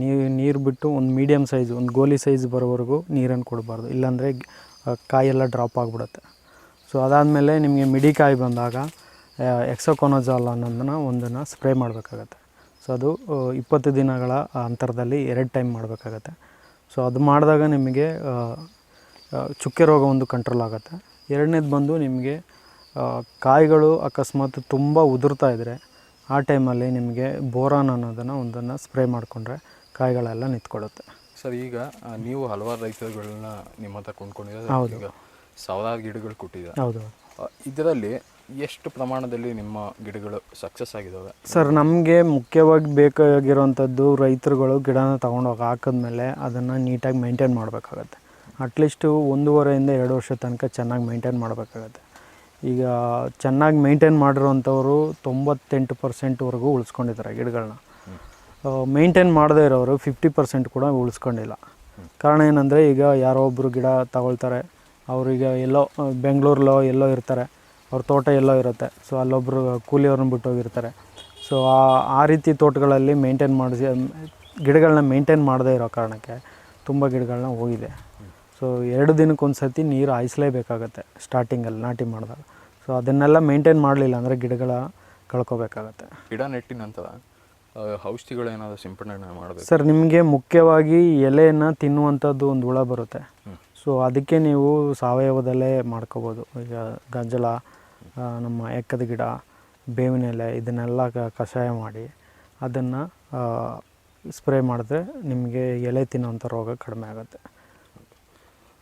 ನೀರು ನೀರು ಬಿಟ್ಟು ಒಂದು ಮೀಡಿಯಮ್ ಸೈಜ್ ಒಂದು ಗೋಲಿ ಸೈಜ್ ಬರೋವರೆಗೂ ನೀರನ್ನು ಕೊಡಬಾರ್ದು. ಇಲ್ಲಾಂದರೆ ಕಾಯೆಲ್ಲ ಡ್ರಾಪ್ ಆಗಿಬಿಡುತ್ತೆ. ಸೊ ಅದಾದಮೇಲೆ ನಿಮಗೆ ಮಿಡಿ ಕಾಯಿ ಬಂದಾಗ ಎಕ್ಸೋಕೊನೋಜಾಲ್ ಅನ್ನೋದನ್ನು ಒಂದನ್ನು ಸ್ಪ್ರೇ ಮಾಡಬೇಕಾಗತ್ತೆ. ಸೊ ಅದು ಇಪ್ಪತ್ತು ದಿನಗಳ ಅಂತರದಲ್ಲಿ ಎರಡು ಟೈಮ್ ಮಾಡಬೇಕಾಗತ್ತೆ. ಸೊ ಅದು ಮಾಡಿದಾಗ ನಿಮಗೆ ಚುಕ್ಕೆ ರೋಗ ಒಂದು ಕಂಟ್ರೋಲ್ ಆಗುತ್ತೆ. ಎರಡನೇದು ಬಂದು ನಿಮಗೆ ಕಾಯಿಗಳು ಅಕಸ್ಮಾತ್ ತುಂಬ ಉದುರ್ತಾ ಇದ್ದರೆ ಆ ಟೈಮಲ್ಲಿ ನಿಮಗೆ ಬೋರಾನ್ ಅನ್ನೋದನ್ನು ಒಂದನ್ನು ಸ್ಪ್ರೇ ಮಾಡಿಕೊಂಡ್ರೆ ಕಾಯಿಗಳೆಲ್ಲ ನಿಂತ್ಕೊಡುತ್ತೆ ಸರ್ ಈಗ ನೀವು ಹಲವಾರು ರೈತರುಗಳನ್ನ ನಿಮ್ಮ ಹತ್ರ ಕೊಂಡ್ಕೊಂಡಿದ್ದಾರೆ ಹೌದು. ಈಗ ಸಾವಿರಾರು ಗಿಡಗಳು ಕೊಟ್ಟಿದೆ. ಹೌದು. ಇದರಲ್ಲಿ ಎಷ್ಟು ಪ್ರಮಾಣದಲ್ಲಿ ನಿಮ್ಮ ಗಿಡಗಳು ಸಕ್ಸಸ್ ಆಗಿದ್ದಾವೆ ಸರ್ ನಮಗೆ ಮುಖ್ಯವಾಗಿ ಬೇಕಾಗಿರುವಂಥದ್ದು ರೈತರುಗಳು ಗಿಡನ ತೊಗೊಂಡೋಗಿ ಹಾಕಿದ್ಮೇಲೆ ಅದನ್ನು ನೀಟಾಗಿ ಮೇಂಟೈನ್ ಮಾಡಬೇಕಾಗತ್ತೆ. ಅಟ್ಲೀಸ್ಟು ಒಂದೂವರೆಯಿಂದ ಎರಡು ವರ್ಷ ತನಕ ಚೆನ್ನಾಗಿ ಮೈಂಟೈನ್ ಮಾಡಬೇಕಾಗತ್ತೆ. ಈಗ ಚೆನ್ನಾಗಿ ಮೈಂಟೈನ್ ಮಾಡಿರೋವಂಥವ್ರು ತೊಂಬತ್ತೆಂಟು ಪರ್ಸೆಂಟ್ವರೆಗೂ ಉಳಿಸ್ಕೊಂಡಿದ್ದಾರೆ ಗಿಡಗಳನ್ನ ಮೇಂಟೈನ್ ಮಾಡದೇ ಇರೋರು ಫಿಫ್ಟಿ ಪರ್ಸೆಂಟ್ ಕೂಡ ಉಳಿಸ್ಕೊಂಡಿಲ್ಲ. ಕಾರಣ ಏನಂದರೆ ಈಗ ಯಾರೋ ಒಬ್ಬರು ಗಿಡ ತಗೊಳ್ತಾರೆ. ಅವ್ರಿಗೆ ಎಲ್ಲೋ ಬೆಂಗಳೂರಲ್ಲೋ ಎಲ್ಲೋ ಇರ್ತಾರೆ. ಅವ್ರ ತೋಟ ಎಲ್ಲೋ ಇರುತ್ತೆ. ಸೊ ಅಲ್ಲೊಬ್ಬರು ಕೂಲಿಯವ್ರನ್ನ ಬಿಟ್ಟು ಹೋಗಿರ್ತಾರೆ ಸೊ ಆ ಆ ರೀತಿ ತೋಟಗಳಲ್ಲಿ ಮೇಂಟೈನ್ ಮಾಡಿಸಿ ಗಿಡಗಳನ್ನ ಮೇಂಟೈನ್ ಮಾಡದೇ ಇರೋ ಕಾರಣಕ್ಕೆ ತುಂಬ ಗಿಡಗಳನ್ನ ಹೋಗಿದೆ. ಸೊ ಎರಡು ದಿನಕ್ಕೊಂದು ಸತಿ ನೀರು ಹಾಯಿಸಲೇಬೇಕಾಗತ್ತೆ ಸ್ಟಾರ್ಟಿಂಗಲ್ಲಿ ನಾಟಿ ಮಾಡಿದಾಗ. ಸೊ ಅದನ್ನೆಲ್ಲ ಮೇಂಟೈನ್ ಮಾಡಲಿಲ್ಲ ಅಂದರೆ ಗಿಡಗಳ ಕಳ್ಕೊಬೇಕಾಗತ್ತೆ. ಗಿಡ ನೆಟ್ಟಿನ ನಂತರ ಸಿಂಪಡಣೆ ಮಾಡಬೇಕು? ಸರ್ ನಿಮಗೆ ಮುಖ್ಯವಾಗಿ ಎಲೆಯನ್ನು ತಿನ್ನುವಂಥದ್ದು ಒಂದು ಹುಳ ಬರುತ್ತೆ. ಸೊ ಅದಕ್ಕೆ ನೀವು ಸಾವಯವದಲ್ಲೇ ಮಾಡ್ಕೋಬೋದು. ಈಗ ಗಂಜಲ ನಮ್ಮ ಎಕ್ಕದ ಗಿಡ ಬೇವಿನ ಎಲೆ ಇದನ್ನೆಲ್ಲ ಕಷಾಯ ಮಾಡಿ ಅದನ್ನು ಸ್ಪ್ರೇ ಮಾಡಿದ್ರೆ ನಿಮಗೆ ಎಲೆ ತಿನ್ನುವಂಥ ರೋಗ ಕಡಿಮೆ ಆಗುತ್ತೆ.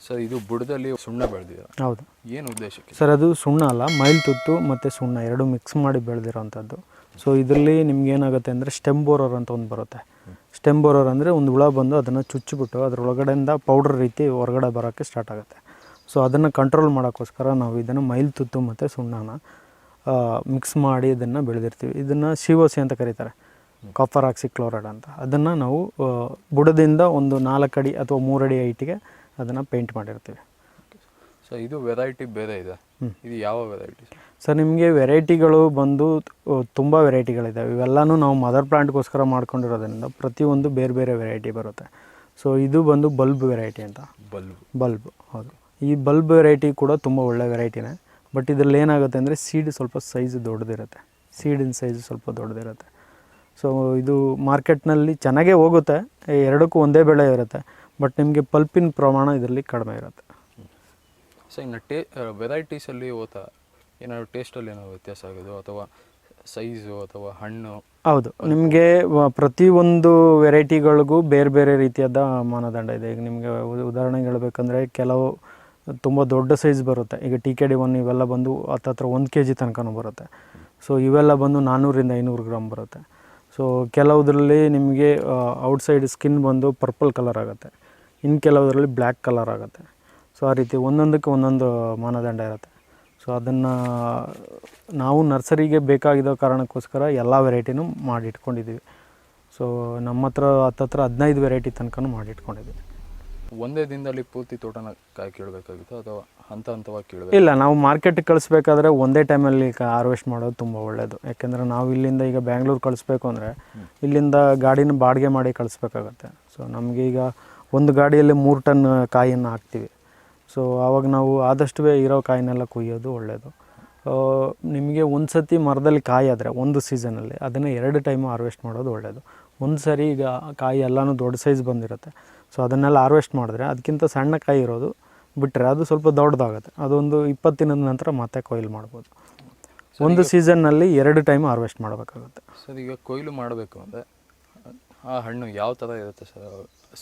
ಸರ್ ಇದು ಬುಡದಲ್ಲಿ ಸುಣ್ಣ ಬೆಳೆದಿದೆ. ಹೌದು. ಏನು ಉದ್ದೇಶಕ್ಕೆ? ಸರ್ ಅದು ಸುಣ್ಣ ಅಲ್ಲ ಮೈಲ್ ತುತ್ತು ಮತ್ತು ಸುಣ್ಣ ಎರಡು ಮಿಕ್ಸ್ ಮಾಡಿ ಬೆಳೆದಿರೋವಂಥದ್ದು ಸೊ ಇದರಲ್ಲಿ ನಿಮ್ಗೆ ಏನಾಗುತ್ತೆ ಅಂದರೆ ಸ್ಟೆಮ್ ಬೋರರ್ ಅಂತ ಒಂದು ಬರುತ್ತೆ. ಸ್ಟೆಮ್ ಬೋರರ್ ಅಂದರೆ ಒಂದು ಹುಳ ಬಂದು ಅದನ್ನು ಚುಚ್ಚಿಬಿಟ್ಟು ಅದ್ರ ಒಳಗಡೆಯಿಂದ ಪೌಡರ್ ರೀತಿ ಹೊರಗಡೆ ಬರೋಕ್ಕೆ ಸ್ಟಾರ್ಟ್ ಆಗುತ್ತೆ. ಸೊ ಅದನ್ನು ಕಂಟ್ರೋಲ್ ಮಾಡೋಕ್ಕೋಸ್ಕರ ನಾವು ಇದನ್ನು ಮೈಲ್ ತುತ್ತು ಮತ್ತು ಸುಣ್ಣನ ಮಿಕ್ಸ್ ಮಾಡಿ ಇದನ್ನು ಬೆಳೆದಿರ್ತೀವಿ. ಇದನ್ನು ಸಿ ಒ ಸಿ ಅಂತ ಕರೀತಾರೆ. ಆಕ್ಸಿ ಕ್ಲೋರೈಡ್ ಅಂತ. ಅದನ್ನು ನಾವು ಬುಡದಿಂದ ಒಂದು ನಾಲ್ಕು ಅಡಿ ಅಥವಾ ಮೂರು ಅಡಿ ಹೈಟಿಗೆ ಅದನ್ನು ಪೇಂಟ್ ಮಾಡಿರ್ತೀವಿ. ಸೊ ಇದು ವೆರೈಟಿ ಬೇರೆ ಇದೆ? ಇದು ಯಾವ ವೆರೈಟಿ ಸರ್ ನಿಮಗೆ ವೆರೈಟಿಗಳು ಬಂದು ತುಂಬ ವೆರೈಟಿಗಳಿದ್ದಾವೆ ಇವೆಲ್ಲನೂ ನಾವು ಮದರ್ ಪ್ಲಾಂಟ್ಗೋಸ್ಕರ ಮಾಡ್ಕೊಂಡಿರೋದ್ರಿಂದ ಪ್ರತಿಯೊಂದು ಬೇರೆ ಬೇರೆ ವೆರೈಟಿ ಬರುತ್ತೆ. ಸೊ ಇದು ಬಂದು ಬಲ್ಬ್ ವೆರೈಟಿ ಅಂತ. ಬಲ್ಬ್. ಬಲ್ಬ್ ಹೌದು. ಈ ಬಲ್ಬ್ ವೆರೈಟಿ ಕೂಡ ತುಂಬ ಒಳ್ಳೆ ವೆರೈಟಿನೇ ಬಟ್ ಇದರಲ್ಲಿ ಏನಾಗುತ್ತೆ ಅಂದರೆ ಸೀಡ್ ಸ್ವಲ್ಪ ಸೈಜ್ ದೊಡ್ಡದಿರುತ್ತೆ. ಸೀಡಿನ ಸೈಜ್ ಸ್ವಲ್ಪ ದೊಡ್ಡದಿರುತ್ತೆ. ಸೊ ಇದು ಮಾರ್ಕೆಟ್ನಲ್ಲಿ ಚೆನ್ನಾಗೇ ಹೋಗುತ್ತೆ. ಎರಡಕ್ಕೂ ಒಂದೇ ಬೆಳೆ ಇರುತ್ತೆ. ಬಟ್ ನಿಮಗೆ ಪಲ್ಪಿನ ಪ್ರಮಾಣ ಇದರಲ್ಲಿ ಕಡಿಮೆ ಇರುತ್ತೆ. ಸೊ ಇನ್ನು ಟೇ ವೆರೈಟೀಸಲ್ಲಿ ಹೋತ ಏನಾದ್ರು ಟೇಸ್ಟಲ್ಲಿ ಏನಾದ್ರು ವ್ಯತ್ಯಾಸ ಆಗೋದು? ಅಥವಾ ಸೈಜು ಅಥವಾ ಹಣ್ಣು? ಹೌದು. ನಿಮಗೆ ಪ್ರತಿಯೊಂದು ವೆರೈಟಿಗಳಿಗೂ ಬೇರೆ ಬೇರೆ ರೀತಿಯಾದ ಮಾನದಂಡ ಇದೆ. ಈಗ ನಿಮಗೆ ಉದಾಹರಣೆಗೆ ಹೇಳಬೇಕಂದ್ರೆ ಕೆಲವು ತುಂಬ ದೊಡ್ಡ ಸೈಜ್ ಬರುತ್ತೆ. ಈಗ ಟಿ ಕೆ ಡಿ ಒನ್ ಇವೆಲ್ಲ ಬಂದು ಹತ್ತತ್ರ ಒಂದು ಕೆ ಜಿ ತನಕನೂ ಬರುತ್ತೆ. ಸೊ ಇವೆಲ್ಲ ಬಂದು ನಾನ್ನೂರಿಂದ ಐನೂರು ಗ್ರಾಮ್ ಬರುತ್ತೆ. ಸೊ ಕೆಲವುದರಲ್ಲಿ ನಿಮಗೆ ಔಟ್ಸೈಡ್ ಸ್ಕಿನ್ ಬಂದು ಪರ್ಪಲ್ ಕಲರ್ ಆಗುತ್ತೆ. ಇನ್ನು ಕೆಲವುದರಲ್ಲಿ ಬ್ಲ್ಯಾಕ್ ಕಲರ್ ಆಗುತ್ತೆ. ಸೊ ಆ ರೀತಿ ಒಂದೊಂದಕ್ಕೆ ಒಂದೊಂದು ಮಾನದಂಡ ಇರುತ್ತೆ. ಸೊ ಅದನ್ನು ನಾವು ನರ್ಸರಿಗೆ ಬೇಕಾಗಿರೋ ಕಾರಣಕ್ಕೋಸ್ಕರ ಎಲ್ಲ ವೆರೈಟಿನೂ ಮಾಡಿಟ್ಕೊಂಡಿದ್ದೀವಿ. ಸೊ ನಮ್ಮ ಹತ್ರ ಹತ್ತತ್ರ ಹದಿನೈದು ವೆರೈಟಿ ತನಕನೂ ಮಾಡಿಟ್ಕೊಂಡಿದ್ದೀವಿ. ಒಂದೇ ದಿನದಲ್ಲಿ ಪೂರ್ತಿ ತೋಟನ ಕೇಳಬೇಕಾಗಿತ್ತು ಕೀಳಬೇಕಾಗಿತ್ತು ಅಥವಾ ಹಂತ ಹಂತವಾಗಿ ಕೀಳಬೇಕು ಇಲ್ಲ ನಾವು ಮಾರ್ಕೆಟ್ಗೆ ಕಳಿಸ್ಬೇಕಾದ್ರೆ ಒಂದೇ ಟೈಮಲ್ಲಿ ಹಾರ್ವೆಸ್ಟ್ ಮಾಡೋದು ತುಂಬ ಒಳ್ಳೆಯದು ಯಾಕೆಂದರೆ ನಾವು ಇಲ್ಲಿಂದ ಈಗ ಬ್ಯಾಂಗ್ಳೂರು ಕಳಿಸ್ಬೇಕು ಅಂದರೆ ಇಲ್ಲಿಂದ ಗಾಡಿನ ಬಾಡಿಗೆ ಮಾಡಿ ಕಳಿಸ್ಬೇಕಾಗತ್ತೆ. ಸೊ ನಮಗೆ ಈಗ ಒಂದು ಗಾಡಿಯಲ್ಲಿ ಮೂರು ಟನ್ ಕಾಯಿಯನ್ನು ಹಾಕ್ತೀವಿ. ಸೊ ಆವಾಗ ನಾವು ಆದಷ್ಟು ಇರೋ ಕಾಯಿನೆಲ್ಲ ಕುಯ್ಯೋದು ಒಳ್ಳೆಯದು ನಿಮಗೆ ಒಂದು ಸತಿ ಮರದಲ್ಲಿ ಕಾಯಿ ಆದರೆ ಒಂದು ಸೀಸನಲ್ಲಿ ಅದನ್ನು ಎರಡು ಟೈಮು ಹಾರ್ವೆಸ್ಟ್ ಮಾಡೋದು ಒಳ್ಳೆಯದು ಒಂದು ಸರಿ ಈಗ ಕಾಯಿ ಎಲ್ಲನೂ ದೊಡ್ಡ ಸೈಜ್ ಬಂದಿರುತ್ತೆ. ಸೊ ಅದನ್ನೆಲ್ಲ ಹಾರ್ವೆಸ್ಟ್ ಮಾಡಿದ್ರೆ ಅದಕ್ಕಿಂತ ಸಣ್ಣ ಕಾಯಿ ಇರೋದು ಬಿಟ್ಟರೆ ಅದು ಸ್ವಲ್ಪ ದೊಡ್ಡದಾಗುತ್ತೆ. ಅದೊಂದು ಇಪ್ಪತ್ತು ದಿನದ ನಂತರ ಮತ್ತೆ ಕೊಯ್ಲು ಮಾಡ್ಬೋದು. ಒಂದು ಸೀಸನ್ನಲ್ಲಿ ಎರಡು ಟೈಮ್ ಹಾರ್ವೆಸ್ಟ್ ಮಾಡಬೇಕಾಗುತ್ತೆ. ಸರ್ ಈಗ ಕೊಯ್ಲು ಮಾಡಬೇಕು ಅಂದರೆ? ಆ ಹಣ್ಣು ಯಾವ ಥರ ಇರುತ್ತೆ ಸರ್?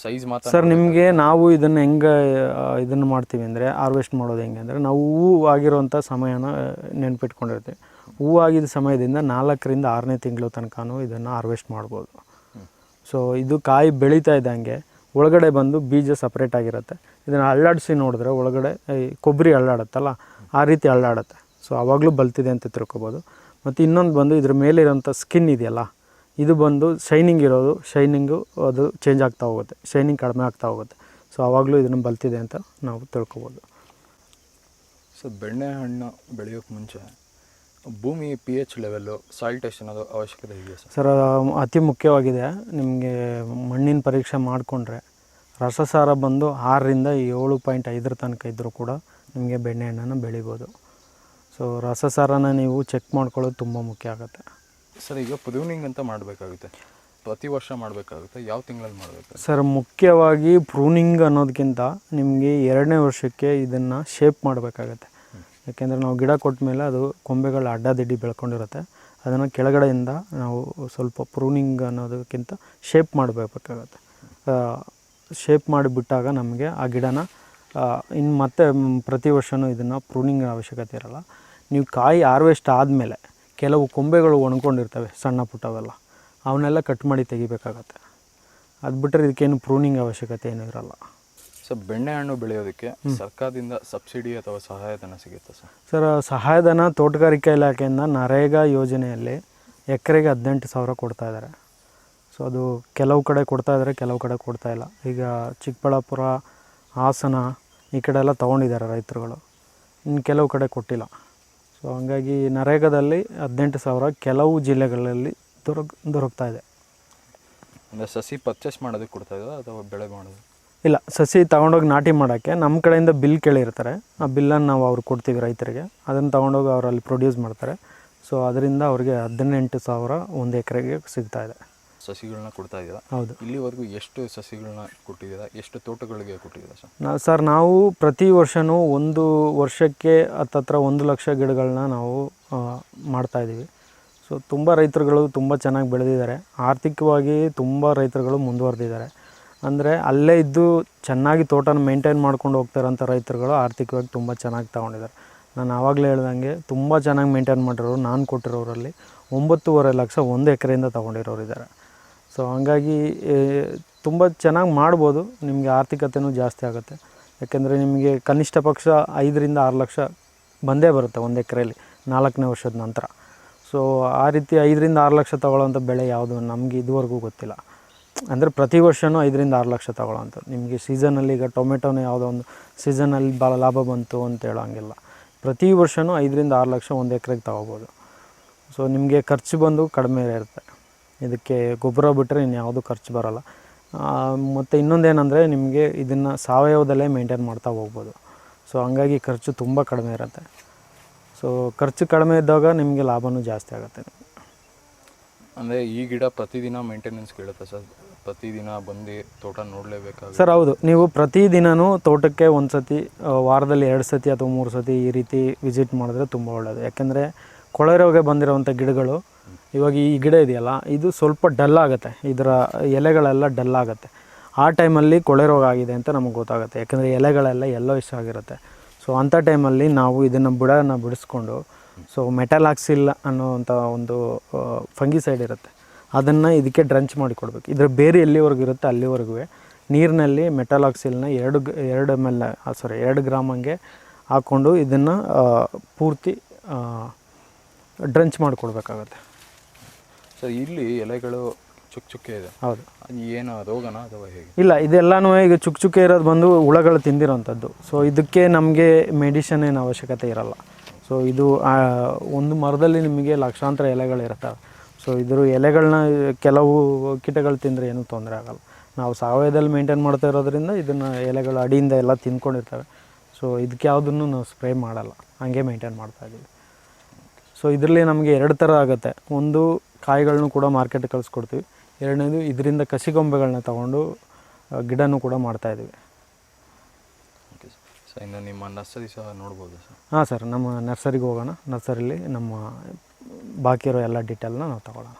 ಸೈಜ್ ಮಾತ್ರ ಸರ್ ನಿಮಗೆ ನಾವು ಇದನ್ನು ಹೆಂಗೆ ಇದನ್ನು ಮಾಡ್ತೀವಿ ಅಂದರೆ ಹಾರ್ವೆಸ್ಟ್ ಮಾಡೋದು ಹೆಂಗೆ ಅಂದರೆ ನಾವು ಹೂವು ಆಗಿರುವಂಥ ಸಮಯನ ನೆನಪಿಟ್ಕೊಂಡಿರ್ತೀವಿ. ಹೂವು ಆಗಿದ ಸಮಯದಿಂದ ನಾಲ್ಕರಿಂದ ಆರನೇ ತಿಂಗಳು ತನಕನು ಇದನ್ನು ಹಾರ್ವೆಸ್ಟ್ ಮಾಡ್ಬೋದು. ಸೊ ಇದು ಕಾಯಿ ಬೆಳೀತಾ ಇದ್ದಂಗೆ ಒಳಗಡೆ ಬಂದು ಬೀಜ ಸಪ್ರೇಟ್ ಆಗಿರುತ್ತೆ. ಇದನ್ನು ಅಳ್ಳಾಡಿಸಿ ನೋಡಿದ್ರೆ ಒಳಗಡೆ ಈ ಕೊಬ್ಬರಿ ಅಳ್ಳಾಡತ್ತಲ್ಲ ಆ ರೀತಿ ಅಳ್ಳಾಡುತ್ತೆ ಸೊ ಆವಾಗಲೂ ಬಲ್ತಿದೆ ಅಂತ ತಿಳ್ಕೊಬೋದು. ಮತ್ತು ಇನ್ನೊಂದು ಬಂದು ಇದ್ರ ಮೇಲಿರೋಂಥ ಸ್ಕಿನ್ ಇದೆಯಲ್ಲ ಇದು ಬಂದು ಶೈನಿಂಗ್ ಇರೋದು ಶೈನಿಂಗು ಅದು ಚೇಂಜ್ ಆಗ್ತಾ ಹೋಗುತ್ತೆ ಶೈನಿಂಗ್ ಕಡಿಮೆ ಆಗ್ತಾ ಹೋಗುತ್ತೆ. ಸೊ ಆವಾಗಲೂ ಇದನ್ನು ಬಲ್ತಿದೆ ಅಂತ ನಾವು ತಿಳ್ಕೊಬೋದು. ಸೊ ಬೆಣ್ಣೆ ಹಣ್ಣು ಬೆಳೆಯೋಕ್ಕೆ ಮುಂಚೆ ಭೂಮಿ P H level soil test ಅನ್ನೋದು ಅವಶ್ಯಕತೆ ಇದೆಯಾ ಸರ್? ಸರ್ ಅತಿ ಮುಖ್ಯವಾಗಿದೆ. ನಿಮಗೆ ಮಣ್ಣಿನ ಪರೀಕ್ಷೆ ಮಾಡಿಕೊಂಡ್ರೆ ರಸಸಾರ ಬಂದು ಆರರಿಂದ ಏಳು ಪಾಯಿಂಟ್ ಐದರ ತನಕ ಇದ್ದರೂ ಕೂಡ ನಿಮಗೆ ಬೆಣ್ಣೆಹಣ್ಣನ್ನು ಬೆಳಿಬೋದು. ಸೊ ರಸಸಾರನ ನೀವು ಚೆಕ್ ಮಾಡ್ಕೊಳ್ಳೋದು ತುಂಬ ಮುಖ್ಯ ಆಗುತ್ತೆ. ಸರ್, ಈಗ ಪ್ರೂನಿಂಗ್ ಅಂತ ಮಾಡಬೇಕಾಗುತ್ತೆ. ಪ್ರತಿ ವರ್ಷ ಮಾಡಬೇಕಾಗುತ್ತೆ. ಯಾವ ತಿಂಗಳಲ್ಲಿ ಮಾಡಬೇಕು? ಸರ್, ಮುಖ್ಯವಾಗಿ ಪ್ರೂನಿಂಗ್ ಅನ್ನೋದಕ್ಕಿಂತ ನಿಮಗೆ ಎರಡನೇ ವರ್ಷಕ್ಕೆ ಇದನ್ನು ಶೇಪ್ ಮಾಡಬೇಕಾಗತ್ತೆ. ಯಾಕೆಂದರೆ ನಾವು ಗಿಡ ಕೊಟ್ಟ ಮೇಲೆ ಅದು ಕೊಂಬೆಗಳು ಅಡ್ಡದಿಡ್ಡಿ ಬೆಳ್ಕೊಂಡಿರುತ್ತೆ. ಅದನ್ನು ಕೆಳಗಡೆಯಿಂದ ನಾವು ಸ್ವಲ್ಪ ಪ್ರೂನಿಂಗ್ ಅನ್ನೋದಕ್ಕಿಂತ ಶೇಪ್ ಮಾಡಬೇಕಾಗತ್ತೆ. ಶೇಪ್ ಮಾಡಿಬಿಟ್ಟಾಗ ನಮಗೆ ಆ ಗಿಡನ ಇನ್ನು ಮತ್ತೆ ಪ್ರತಿ ವರ್ಷವೂ ಇದನ್ನು ಪ್ರೂನಿಂಗ್ ಅವಶ್ಯಕತೆ ಇರಲ್ಲ. ನೀವು ಕಾಯಿ ಹಾರ್ವೆಸ್ಟ್ ಆದಮೇಲೆ ಕೆಲವು ಕೊಂಬೆಗಳು ಒಣಕೊಂಡಿರ್ತವೆ ಸಣ್ಣ ಪುಟ್ಟವೆಲ್ಲ. ಅವನ್ನೆಲ್ಲ ಕಟ್ ಮಾಡಿ ತೆಗಿಬೇಕಾಗತ್ತೆ. ಅದು ಬಿಟ್ಟರೆ ಇದಕ್ಕೇನು ಪ್ರೂನಿಂಗ್ ಅವಶ್ಯಕತೆ ಏನೂ ಇರಲ್ಲ. ಸರ್ ಬೆಣ್ಣೆ ಹಣ್ಣು ಬೆಳೆಯೋದಕ್ಕೆ ಸರ್ಕಾರದಿಂದ ಸಬ್ಸಿಡಿ ಅಥವಾ ಸಹಾಯಧನ ಸಿಗುತ್ತೆ ಸರ್? ಸರ್ ಸಹಾಯಧನ ತೋಟಗಾರಿಕೆ ಇಲಾಖೆಯಿಂದ ನರೇಗಾ ಯೋಜನೆಯಲ್ಲಿ ಎಕರೆಗೆ ಹದಿನೆಂಟು ಸಾವಿರ ಕೊಡ್ತಾ ಇದ್ದಾರೆ. ಸೊ ಅದು ಕೆಲವು ಕಡೆ ಕೊಡ್ತಾ ಇದ್ದಾರೆ ಕೆಲವು ಕಡೆ ಕೊಡ್ತಾ ಇಲ್ಲ. ಈಗ ಚಿಕ್ಕಬಳ್ಳಾಪುರ ಹಾಸನ ಈ ಕಡೆ ಎಲ್ಲ ತೊಗೊಂಡಿದ್ದಾರೆ ರೈತರುಗಳು. ಇನ್ನು ಕೆಲವು ಕಡೆ ಕೊಟ್ಟಿಲ್ಲ. ಸೊ ಹಂಗಾಗಿ ನರೇಗಾದಲ್ಲಿ ಹದಿನೆಂಟು ಸಾವಿರ ಕೆಲವು ಜಿಲ್ಲೆಗಳಲ್ಲಿ ದೊರಕ್ ದೊರಕ್ತಾ ಇದೆ. ಅಂದರೆ ಸಸಿ ಪರ್ಚೇಸ್ ಮಾಡೋದಕ್ಕೆ ಕೊಡ್ತಾ ಇದ್ದಾರೆ ಅಥವಾ ಬೆಳೆ ಮಾಡೋದು? ಇಲ್ಲ ಸಸಿ ತಗೊಂಡೋಗಿ ನಾಟಿ ಮಾಡೋಕ್ಕೆ ನಮ್ಮ ಕಡೆಯಿಂದ ಬಿಲ್ ಕೇಳಿರ್ತಾರೆ. ಆ ಬಿಲ್ಲನ್ನು ನಾವು ಅವ್ರಿಗೆ ಕೊಡ್ತೀವಿ ರೈತರಿಗೆ. ಅದನ್ನು ತಗೊಂಡೋಗಿ ಅವರಲ್ಲಿ ಪ್ರೊಡ್ಯೂಸ್ ಮಾಡ್ತಾರೆ. ಸೊ ಅದರಿಂದ ಅವ್ರಿಗೆ ಹದಿನೆಂಟು ಸಾವಿರ ಒಂದು ಎಕರೆಗೆ ಸಿಗ್ತಾಯಿದೆ ಇದೆ. ಸಸಿಗಳನ್ನ ಕೊಡ್ತಾ ಇದ್ದೀರಾ? ಹೌದು. ಇಲ್ಲಿವರೆಗೂ ಎಷ್ಟು ಸಸಿಗಳನ್ನ ಕೊಟ್ಟಿದ್ದೀರಾ? ಎಷ್ಟು ತೋಟಗಳಿಗೆ ಕೊಟ್ಟಿದ್ದೀರಾ ಸರ್? ನಾವು ಸರ್ ನಾವು ಪ್ರತಿ ವರ್ಷವೂ ಒಂದು ವರ್ಷಕ್ಕೆ ಹತ್ತತ್ರ ಒಂದು ಲಕ್ಷ ಗಿಡಗಳನ್ನ ನಾವು ಮಾಡ್ತಾ ಇದ್ದೀವಿ. ಸೊ ತುಂಬ ರೈತರುಗಳು ತುಂಬ ಚೆನ್ನಾಗಿ ಬೆಳೆದಿದ್ದಾರೆ. ಆರ್ಥಿಕವಾಗಿ ತುಂಬ ರೈತರುಗಳು ಮುಂದುವರೆದಿದ್ದಾರೆ. ಅಂದರೆ ಅಲ್ಲೇ ಇದ್ದು ಚೆನ್ನಾಗಿ ತೋಟನ ಮೇಂಟೈನ್ ಮಾಡ್ಕೊಂಡು ಹೋಗ್ತಾರಂಥ ರೈತರುಗಳು ಆರ್ಥಿಕವಾಗಿ ತುಂಬ ಚೆನ್ನಾಗಿ ತಗೊಂಡಿದ್ದಾರೆ. ನಾನು ಆವಾಗಲೇ ಹೇಳ್ದಂಗೆ ತುಂಬ ಚೆನ್ನಾಗಿ ಮೇಂಟೈನ್ ಮಾಡಿರೋರು ನಾನು ಕೊಟ್ಟಿರೋರಲ್ಲಿ ಒಂಬತ್ತೂವರೆ ಲಕ್ಷ ಒಂದು ಎಕರೆಯಿಂದ ತೊಗೊಂಡಿರೋರು ಇದ್ದಾರೆ ಸೊ ಹಂಗಾಗಿ ತುಂಬ ಚೆನ್ನಾಗಿ ಮಾಡ್ಬೋದು. ನಿಮಗೆ ಆರ್ಥಿಕತೆಯೂ ಜಾಸ್ತಿ ಆಗುತ್ತೆ. ಯಾಕೆಂದರೆ ನಿಮಗೆ ಕನಿಷ್ಠ ಪಕ್ಷ ಐದರಿಂದ ಆರು ಲಕ್ಷ ಬಂದೇ ಬರುತ್ತೆ ಒಂದು ಎಕರೆಯಲ್ಲಿ ನಾಲ್ಕನೇ ವರ್ಷದ ನಂತರ. ಸೊ ಆ ರೀತಿ ಐದರಿಂದ ಆರು ಲಕ್ಷ ತೊಗೊಳ್ಳೋಂಥ ಬೆಳೆ ಯಾವುದು ನಮಗೆ ಇದುವರೆಗೂ ಗೊತ್ತಿಲ್ಲ. ಅಂದರೆ ಪ್ರತಿ ವರ್ಷವೂ ಐದರಿಂದ ಆರು ಲಕ್ಷ ತೊಗೊಳ್ಳೋಂಥದ್ದು. ನಿಮಗೆ ಸೀಸನಲ್ಲಿ ಈಗ ಟೊಮೆಟೊನ ಯಾವುದೋ ಒಂದು ಸೀಸನಲ್ಲಿ ಭಾಳ ಲಾಭ ಬಂತು ಅಂತ ಹೇಳೋಂಗಿಲ್ಲ. ಪ್ರತಿ ವರ್ಷವೂ ಐದರಿಂದ ಆರು ಲಕ್ಷ ಒಂದು ಎಕರೆಗೆ ತೊಗೋಬೋದು. ಸೊ ನಿಮಗೆ ಖರ್ಚು ಬಂದು ಕಡಿಮೆ ಇರುತ್ತೆ. ಇದಕ್ಕೆ ಗೊಬ್ಬರ ಬಿಟ್ಟರೆ ಇನ್ಯಾವುದು ಖರ್ಚು ಬರೋಲ್ಲ. ಮತ್ತು ಇನ್ನೊಂದೇನೆಂದರೆ ನಿಮಗೆ ಇದನ್ನು ಸಾವಯವದಲ್ಲೇ ಮೇಂಟೈನ್ ಮಾಡ್ತಾ ಹೋಗ್ಬೋದು. ಸೊ ಹಂಗಾಗಿ ಖರ್ಚು ತುಂಬ ಕಡಿಮೆ ಇರುತ್ತೆ. ಸೊ ಖರ್ಚು ಕಡಿಮೆ ಇದ್ದಾಗ ನಿಮಗೆ ಲಾಭವೂ ಜಾಸ್ತಿ ಆಗುತ್ತೆ ಅಂದರೆ ಈ ಗಿಡ ಪ್ರತಿದಿನ ಮೇಂಟೆನೆನ್ಸ್ ಕೇಳುತ್ತೆ ಸರ್? ಪ್ರತಿದಿನ ಬಂದು ತೋಟ ನೋಡಲೇಬೇಕಾಗ ಸರ್ ಹೌದು. ನೀವು ಪ್ರತಿದಿನವೂ ತೋಟಕ್ಕೆ ಒಂದು ಸತಿ ವಾರದಲ್ಲಿ ಎರಡು ಸತಿ ಅಥವಾ ಮೂರು ಸತಿ ಈ ರೀತಿ ವಿಸಿಟ್ ಮಾಡಿದ್ರೆ ತುಂಬ ಒಳ್ಳೆಯದು ಯಾಕೆಂದರೆ ಕೊಳೆ ರೋಗ ಬಂದಿರೋವಂಥ ಗಿಡಗಳು ಇವಾಗ ಈ ಗಿಡ ಇದೆಯಲ್ಲ, ಇದು ಸ್ವಲ್ಪ ಡಲ್ ಆಗುತ್ತೆ. ಇದರ ಎಲೆಗಳೆಲ್ಲ ಡಲ್ ಆಗುತ್ತೆ. ಆ ಟೈಮಲ್ಲಿ ಕೊಳೆ ರೋಗ ಆಗಿದೆ ಅಂತ ನಮಗೆ ಗೊತ್ತಾಗುತ್ತೆ. ಯಾಕಂದರೆ ಎಲೆಗಳೆಲ್ಲ ಎಲ್ಲೋ ಇಷ್ಟ ಆಗಿರುತ್ತೆ. ಸೊ ಅಂಥ ಟೈಮಲ್ಲಿ ನಾವು ಇದನ್ನು ಬುಡನ ಬಿಡಿಸ್ಕೊಂಡು ಸೊ ಮೆಟಲಾಕ್ಸಿಲ್ ಅನ್ನೋವಂಥ ಒಂದು ಫಂಗಿಸೈಡ್ ಇರುತ್ತೆ. ಅದನ್ನು ಇದಕ್ಕೆ ಡ್ರಂಚ್ ಮಾಡಿ ಕೊಡಬೇಕು. ಇದರ ಬೇರೆ ಎಲ್ಲಿವರೆಗೂ ಇರುತ್ತೆ? ಅಲ್ಲಿವರೆಗೂ ನೀರಿನಲ್ಲಿ ಮೆಟಲಾಕ್ಸಿಲ್ನ ಎರಡು ಎರಡು ಎಂ ಎಲ್ ಸಾರಿ ಎರಡು ಗ್ರಾಮ್ ಹಂಗೆ ಹಾಕ್ಕೊಂಡು ಇದನ್ನು ಪೂರ್ತಿ ಡ್ರಂಚ್ ಮಾಡಿಕೊಡ್ಬೇಕಾಗತ್ತೆ ಸರ್ ಇಲ್ಲಿ ಎಲೆಗಳು ಚುಕ್ ಚುಕ್ಕೆ ಇದೆ. ಹೌದು. ಏನು ರೋಗನ ಅಥವಾ ಹೇಗೆ? ಇಲ್ಲ ಇದೆಲ್ಲಾನು ಈಗ ಚುಕ್ ಚುಕ್ಕೆ ಇರೋದು ಬಂದು ಹುಳಗಳು ತಿಂದಿರೋಂಥದ್ದು. ಸೊ ಇದಕ್ಕೆ ನಮಗೆ ಮೆಡಿಷನ್ ಏನು ಅವಶ್ಯಕತೆ ಇರಲ್ಲ. ಸೊ ಇದು ಒಂದು ಮರದಲ್ಲಿ ನಿಮಗೆ ಲಕ್ಷಾಂತರ ಎಲೆಗಳಿರ್ತವೆ ಸೊ ಇದ್ರ ಎಲೆಗಳನ್ನ ಕೆಲವು ಕೀಟಗಳು ತಿಂದರೆ ಏನೂ ತೊಂದರೆ ಆಗಲ್ಲ. ನಾವು ಸಾವಯವದಲ್ಲಿ ಮೇಂಟೈನ್ ಮಾಡ್ತಾ ಇರೋದ್ರಿಂದ ಇದನ್ನು ಎಲೆಗಳು ಅಡಿಯಿಂದ ಎಲ್ಲ ತಿಂದ್ಕೊಂಡಿರ್ತವೆ. ಸೊ ಇದಕ್ಕೆ ಯಾವುದನ್ನು ನಾವು ಸ್ಪ್ರೇ ಮಾಡಲ್ಲ. ಹಂಗೆ ಮೇಂಟೈನ್ ಮಾಡ್ತಾ ಇದ್ದೀವಿ ಸೊ ಇದರಲ್ಲಿ ನಮಗೆ ಎರಡು ಥರ ಆಗುತ್ತೆ. ಒಂದು ಕಾಯಿಗಳನ್ನೂ ಕೂಡ ಮಾರ್ಕೆಟ್ಗೆ ಕಳಿಸ್ಕೊಡ್ತೀವಿ. ಎರಡನೇದು ಇದರಿಂದ ಕಸಿಗೊಂಬೆಗಳನ್ನ ತಗೊಂಡು ಗಿಡನೂ ಕೂಡ ಮಾಡ್ತಾಯಿದ್ದೀವಿ ಓಕೆ ಸರ್ ಸರ್ ಇನ್ನು ನಿಮ್ಮ ನರ್ಸರಿ ಸಹ ನೋಡ್ಬೋದು ಸರ್ ಹಾಂ ಸರ್ ನಮ್ಮ ನರ್ಸರಿಗೆ ಹೋಗೋಣ. ನರ್ಸರಿಲಿ ನಮ್ಮ ಬಾಕಿ ಇರೋ ಎಲ್ಲ ಡೀಟೇಲ್ನ ನಾವು ತಗೊಳ್ಳೋಣ.